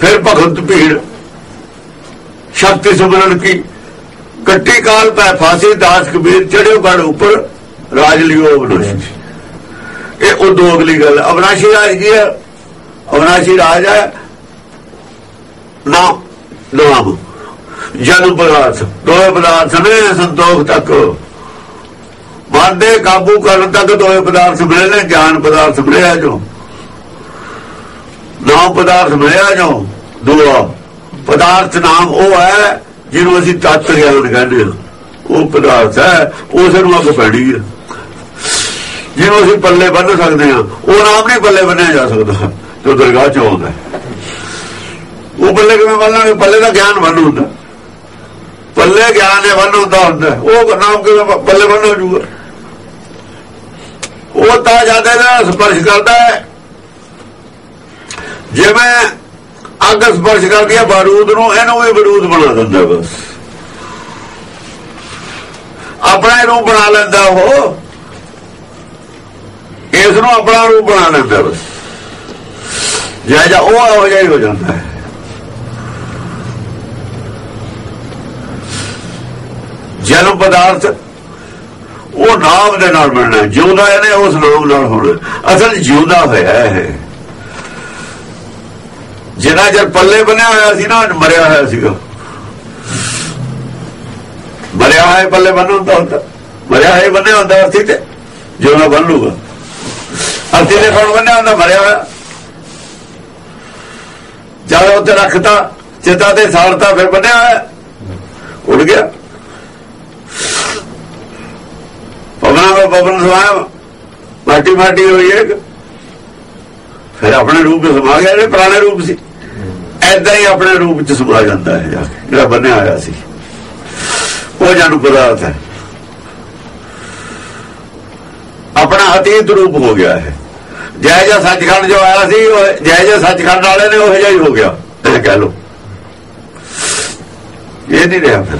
ਫਿਰ ਭਗਤ ਭੀੜ ਸ਼ਕਤੀ ਸੁਮਰਨ ਕੀ? ਕੱਟੀ ਕਾਲ ਪੈ ਫਾਸੀ, ਦਾਸ ਕਬੀਰ ਚੜਿਓ ਗੜ ਉੱਪਰ, ਰਾਜ ਲਿਓ ਅਵਨਾਸ਼ੀ। ਇਹ ਉਹ ਅਗਲੀ ਗੱਲ ਅਵਨਾਸ਼ੀ ਰਾਜ ਕੀ ਹੈ? ਅਵਨਾਸ਼ੀ ਰਾਜ ਹੈ ਨਾਮ ਨਾਮ। ਜਨ ਪਦਾਰਥ। ਦੋਏ ਪਦਾਰਥ ਨੇ ਸੰਤੋਖ ਤੱਕ। ਮਨ ਦੇ ਕਾਬੂ ਕਰਨ ਤੱਕ ਦੋਏ ਪਦਾਰਥ ਮਿਲੇ ਨੇ, ਗਿਆਨ ਪਦਾਰਥ ਮਿਲਿਆ ਜੋ। ਨਾਮ ਪਦਾਰਥ ਮਿਲਿਆ ਜੋ, ਦੂਆ। ਪਦਾਰਥ ਨਾਮ ਉਹ ਹੈ ਜਿਹਨੂੰ ਅਸੀਂ ਤੱਤ ਗਿਆਨ ਕਹਿੰਦੇ ਹਾਂ। ਉਹ ਪਦਾਰਥ ਹੈ ਉਸ ਨੂੰ ਅੱਗ ਪੈਣੀ ਹੈ। ਜਿਹਨੂੰ ਅਸੀਂ ਪੱਲੇ ਬੰਨ ਸਕਦੇ ਹਾਂ, ਉਹ ਨਾਮ ਨਹੀਂ ਪੱਲੇ ਬੰਨਿਆ ਜਾ ਸਕਦਾ ਜੋ ਦਰਗਾਹ ਚ ਆਉਂਦਾ ਉਹ ਪੱਲੇ ਕਿਵੇਂ ਬੰਨਾਂਗੇ ਪੱਲੇ ਦਾ ਗਿਆਨ ਬੰਨ ਹੁੰਦਾ ਪੱਲੇ ਗਿਆਨ ਹੈ ਬੰਨ ਹੁੰਦਾ ਹੁੰਦਾ ਉਹ ਨਾਮ ਕਿਵੇਂ ਪ- ਪੱਲੇ ਬੰਨ ਹੋ ਜੂਗਾ ਉਹ ਤਾਂ ਜ਼ਿਆਦਾ ਦਾ ਸਪਰਸ਼ ਕਰਦਾ ਹੈ। ਜਿਵੇਂ ਅੱਗ ਸਪਰਸ਼ ਕਰਦੀ ਹੈ ਬਾਰੂਦ ਨੂੰ, ਇਹਨੂੰ ਵੀ ਬਾਰੂਦ ਬਣਾ ਦਿੰਦਾ ਬਸ। ਆਪਣਾ ਹੀ ਰੂਪ ਬਣਾ ਲੈਂਦਾ ਉਹ। ਇਸ ਨੂੰ ਆਪਣਾ ਰੂਪ ਬਣਾ ਲੈਂਦਾ ਬਸ। ਜਿਹੜਾ ਜਾ, ਉਹ ਹੋ ਜਾਈ ਹੋ ਜਾਂਦਾ ਹੈ। ਜਨਮ ਪਦਾਰਥ, ਉਹ ਨਾਮ ਦੇ ਨਾਲ ਮਿਲਣਾ ਜਿਉਂਦਾ ਇਹਨੇ ਉਸ ਨਾਮ ਨਾਲ ਹੋਣਾ ਅਸਲ ਜਿਉਂਦਾ ਹੋਇਆ ਹੈ ਜਿੰਨਾ ਚਿਰ ਪੱਲੇ ਬਣਿਆ ਹੋਇਆ ਸੀ ਨਾ, ਮਰਿਆ ਹੋਇਆ ਸੀਗਾ ਮਰਿਆ ਹੋਇਆ ਪੱਲੇ ਬੰਨ ਹੁੰਦਾ। ਮਰਿਆ ਹੋਇਆ ਬੰਨਿਆ ਹੁੰਦਾ ਅਰਥੀ ਤੇ। ਜਿਉਣਾ ਬੰਨ ਲੂਗਾ ਅਰਥੀ ਦੇ ਕੋਲ ਬੰਨਿਆ ਹੁੰਦਾ? ਮਰਿਆ ਹੋਇਆ। ਜਦ ਉੱਤੇ ਰੱਖਤਾ, ਚਿਤਾ ਤੇ ਸਾੜਤਾ, ਫਿਰ ਬੰਨਿਆ ਹੋਇਆ। ਉੱਡ ਗਿਆ। ਪਵਨਾ ਦਾ ਪਵਨ ਸਮਾਇਆ ਮਾਟੀ ਮਾਟੀ ਹੋਈ ਹੈ ਫਿਰ ਆਪਣੇ ਰੂਪ ਵਿੱਚ ਸਮਾ ਗਿਆ, ਇਹ ਪੁਰਾਣੇ ਰੂਪ ਸੀ। ਐਦਾਂ ਹੀ ਆਪਣੇ ਰੂਪ ਚ ਸਮਾ ਜਾਂਦਾ ਹੈ ਜਿਹੜਾ ਬੰਨਿਆ ਹੋਇਆ ਸੀ। ਉਹ ਜਾਨੂ ਪਦਾਰਥ ਹੈ। ਆਪਣਾ ਅਤੀਤ ਰੂਪ ਹੋ ਗਿਆ ਹੈ। ਜੈ ਜੈ ਸੱਚਖੰਡ ਜੋ ਆਇਆ ਸੀ ਜੈ ਜੈ ਸੱਚਖੰਡ ਵਾਲੇ ਨੇ ਉਹ ਜਿਹਾ ਹੀ ਹੋ ਗਿਆ, ਇਹ ਕਹਿ ਲੋ ਇਹ ਨਹੀਂ ਰਿਹਾ ਫਿਰ।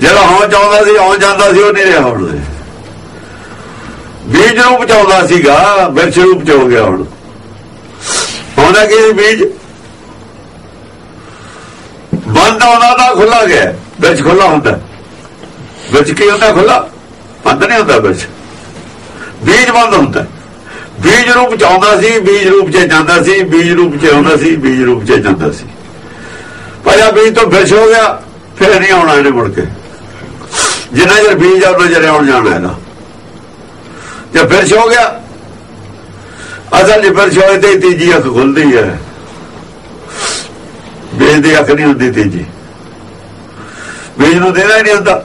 ਜਿਹੜਾ ਹੋਂ ਚਾਹੁੰਦਾ ਸੀ, ਹੋ ਜਾਂਦਾ ਸੀ, ਉਹ ਨਹੀਂ ਰਿਹਾ ਹੁਣ। ਬੀਜ ਨੂੰ ਬਚਾਉਂਦਾ ਸੀਗਾ, ਮਿਰਚ ਰੂਪ ਚ ਗਿਆ ਹੁਣ। ਹੁੰਦਾ ਕੀ ਬੀਜ? ਬੰਦ ਆਉਂਦਾ ਤਾਂ ਖੁੱਲਾ ਗਿਆ, ਵਿੱਚ ਖੁੱਲਾ ਹੁੰਦਾ। ਵਿੱਚ ਕੀ ਹੁੰਦਾ ਖੁੱਲਾ ਬੰਦ ਨਹੀਂ ਹੁੰਦਾ ਵਿੱਚ। ਬੀਜ ਬੰਦ ਹੁੰਦਾ। ਬੀਜ ਰੂਪ ਚ ਆਉਂਦਾ ਸੀ, ਬੀਜ ਰੂਪ ਚ ਜਾਂਦਾ ਸੀ, ਬੀਜ ਰੂਪ ਚ ਆਉਂਦਾ ਸੀ, ਬੀਜ ਰੂਪ ਚ ਜਾਂਦਾ ਸੀ। ਪਰ ਬੀਜ ਤੋਂ ਫਿਰਸ਼ ਹੋ ਗਿਆ, ਫਿਰ ਨਹੀਂ ਆਉਣਾ ਇਹਨੇ ਮੁੜ ਕੇ। ਜਿੰਨਾ ਚਿਰ ਬੀਜ ਆ, ਉਹਨਾਂ ਚਿਰ ਆਉਣ ਜਾਣਾ ਇਹਦਾ। ਜੇ ਫਿਰਸ਼ ਹੋ ਗਿਆ ਅਸਲ ਜੇ ਫਿਰਸ਼ ਹੋਏ ਤੇ ਤੀਜੀ ਅੱਖ ਖੁੱਲਦੀ ਹੈ। ਬੀਜ ਦੀ ਅੱਖ ਨਹੀਂ ਹੁੰਦੀ ਤੀਜੀ। ਬੀਜ ਨੂੰ ਦੇਣਾ ਹੀ ਨਹੀਂ ਹੁੰਦਾ।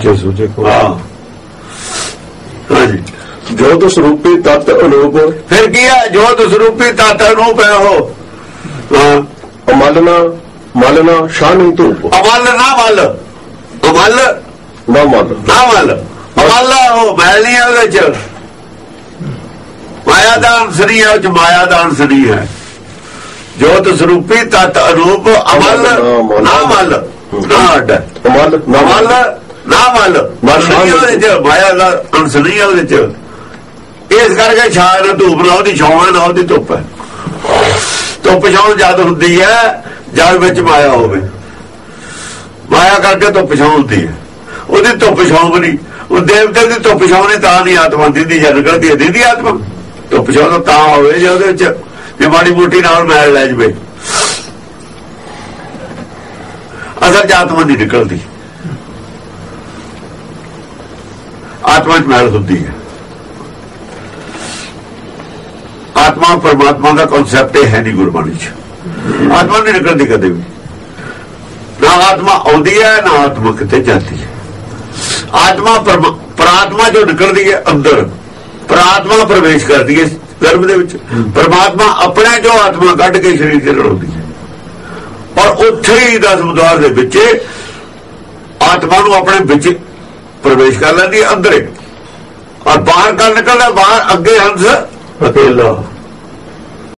ਜੋ ਸੂਝੇ ਕੋ ਹਾਂ। ਹਾਂਜੀ। ਜੋਤ ਸਰੂਪੀ ਤਤ ਅਨੂਪ ਫਿਰ ਕੀ ਹੈ? ਜੋਤ ਸਰੂਪੀ ਤਤ ਪਿਆ ਹੋ ਹਾਂ। ਅਮਲਨਾ ਮਲਨਾ ਸ਼ਾਨੀ ਧੂਪ। ਅਮਲ ਨਾ ਮਲ। ਅਮਲ ਨਾ ਮਲ। ਨਾ ਮਲ। ਅਮਲ ਉਹ ਮੈਲ ਨਹੀਂ ਉਹਦੇ ਚ। ਮਾਇਆ ਦਾ ਅੰਸ਼ ਨਹੀਂ ਹੈ ਉਹ ਚ ਮਾਇਆ ਦਾ ਅੰਸ਼ ਨਹੀਂ ਹੈ। ਜੋਤ ਸਰੂਪੀ ਤਤ ਅਰੂਪ ਅਮਲ ਨਾ ਮਲ ਨਾ ਅੱਡ ਅਮਲ ਨਾ ਮਲ ਨਾ ਮਲ ਮਲ ਨਹੀਂ ਚ ਮਾਇਆ ਦਾ ਅੰਸ਼ ਨਹੀਂ ਹੈ ਉਹਦੇ ਚ। ਇਸ ਕਰਕੇ ਛਾਇਆ ਨਾ ਧੂਪ ਨਾ ਉਹਦੀ ਛਾਂ ਨਾ ਉਹਦੀ ਧੁੱਪ ਹੈ। ਧੁੱਪ ਛਾਂ ਜਦ ਹੁੰਦੀ ਹੈ ਜਦ ਵਿੱਚ ਮਾਇਆ ਹੋਵੇ। ਮਾਇਆ ਕਰਕੇ ਧੁੱਪ ਛਾਂ ਹੁੰਦੀ ਹੈ। ਉਹਦੀ ਧੁੱਪ ਛਾਂ ਬਣੀ ਉਹ ਦੇਵਤੇ ਦੀ ਧੁੱਪ ਛਾਂ ਨੇ ਤਾਂ ਨਹੀਂ ਆਤਮਾ ਦਿੰਦੀ ਜਦ ਨਿਕਲਦੀ ਹੈ ਦਿੰਦੀ ਆਤਮਾ। ਧੁੱਪ ਛਾਂ ਤਾਂ ਤਾਂ ਹੋਵੇ ਜੇ ਉਹਦੇ ਵਿੱਚ ਜੇ ਮਾੜੀ ਮੋਟੀ ਨਾਲ ਮੈਲ ਲੈ ਜਵੇ ਅਸਲ ਚ ਆਤਮਾ ਨਹੀਂ ਨਿਕਲਦੀ ਆਤਮਾ ਚ ਮੈਲ ਹੁੰਦੀ ਹੈ ਆਤਮਾ ਪਰਮਾਤਮਾ ਦਾ ਕਨਸੈਪਟ ਇਹ ਹੈ ਨਹੀਂ ਗੁਰਬਾਣੀ ਚ ਆਤਮਾ ਨਹੀਂ ਨਿਕਲਦੀ ਕਦੇ ਵੀ ਨਾ ਆਤਮਾ ਆਉਂਦੀ ਹੈ ਨਾ ਆਤਮਾ ਕਿਤੇ ਜਾਂਦੀ ਹੈ ਆਤਮਾ ਪਰਮਾ- ਪ੍ਰਾਤਮਾ ਜੋ ਨਿਕਲਦੀ ਹੈ ਅੰਦਰ ਪ੍ਰਾਤਮਾ ਪ੍ਰਵੇਸ਼ ਕਰਦੀ ਹੈ ਗਰਭ ਦੇ ਵਿੱਚ। ਪਰਮਾਤਮਾ ਆਪਣੇ ਜੋ ਆਤਮਾ ਕੱਢ ਕੇ ਸਰੀਰ ਤੇ ਰਲਾਉਂਦੀ ਹੈ। ਔਰ ਉੱਥੇ ਹੀ ਦਸਮ ਦੇ ਵਿੱਚ ਆਤਮਾ ਨੂੰ ਆਪਣੇ ਵਿੱਚ ਪ੍ਰਵੇਸ਼ ਕਰ ਲੈਂਦੀ ਹੈ ਅੰਦਰ। ਔਰ ਬਾਹਰ ਕੱਢ ਨਿਕਲਦਾ, ਬਾਹਰ ਅੱਗੇ ਹੰਸ। ਅਕੇਲਾ।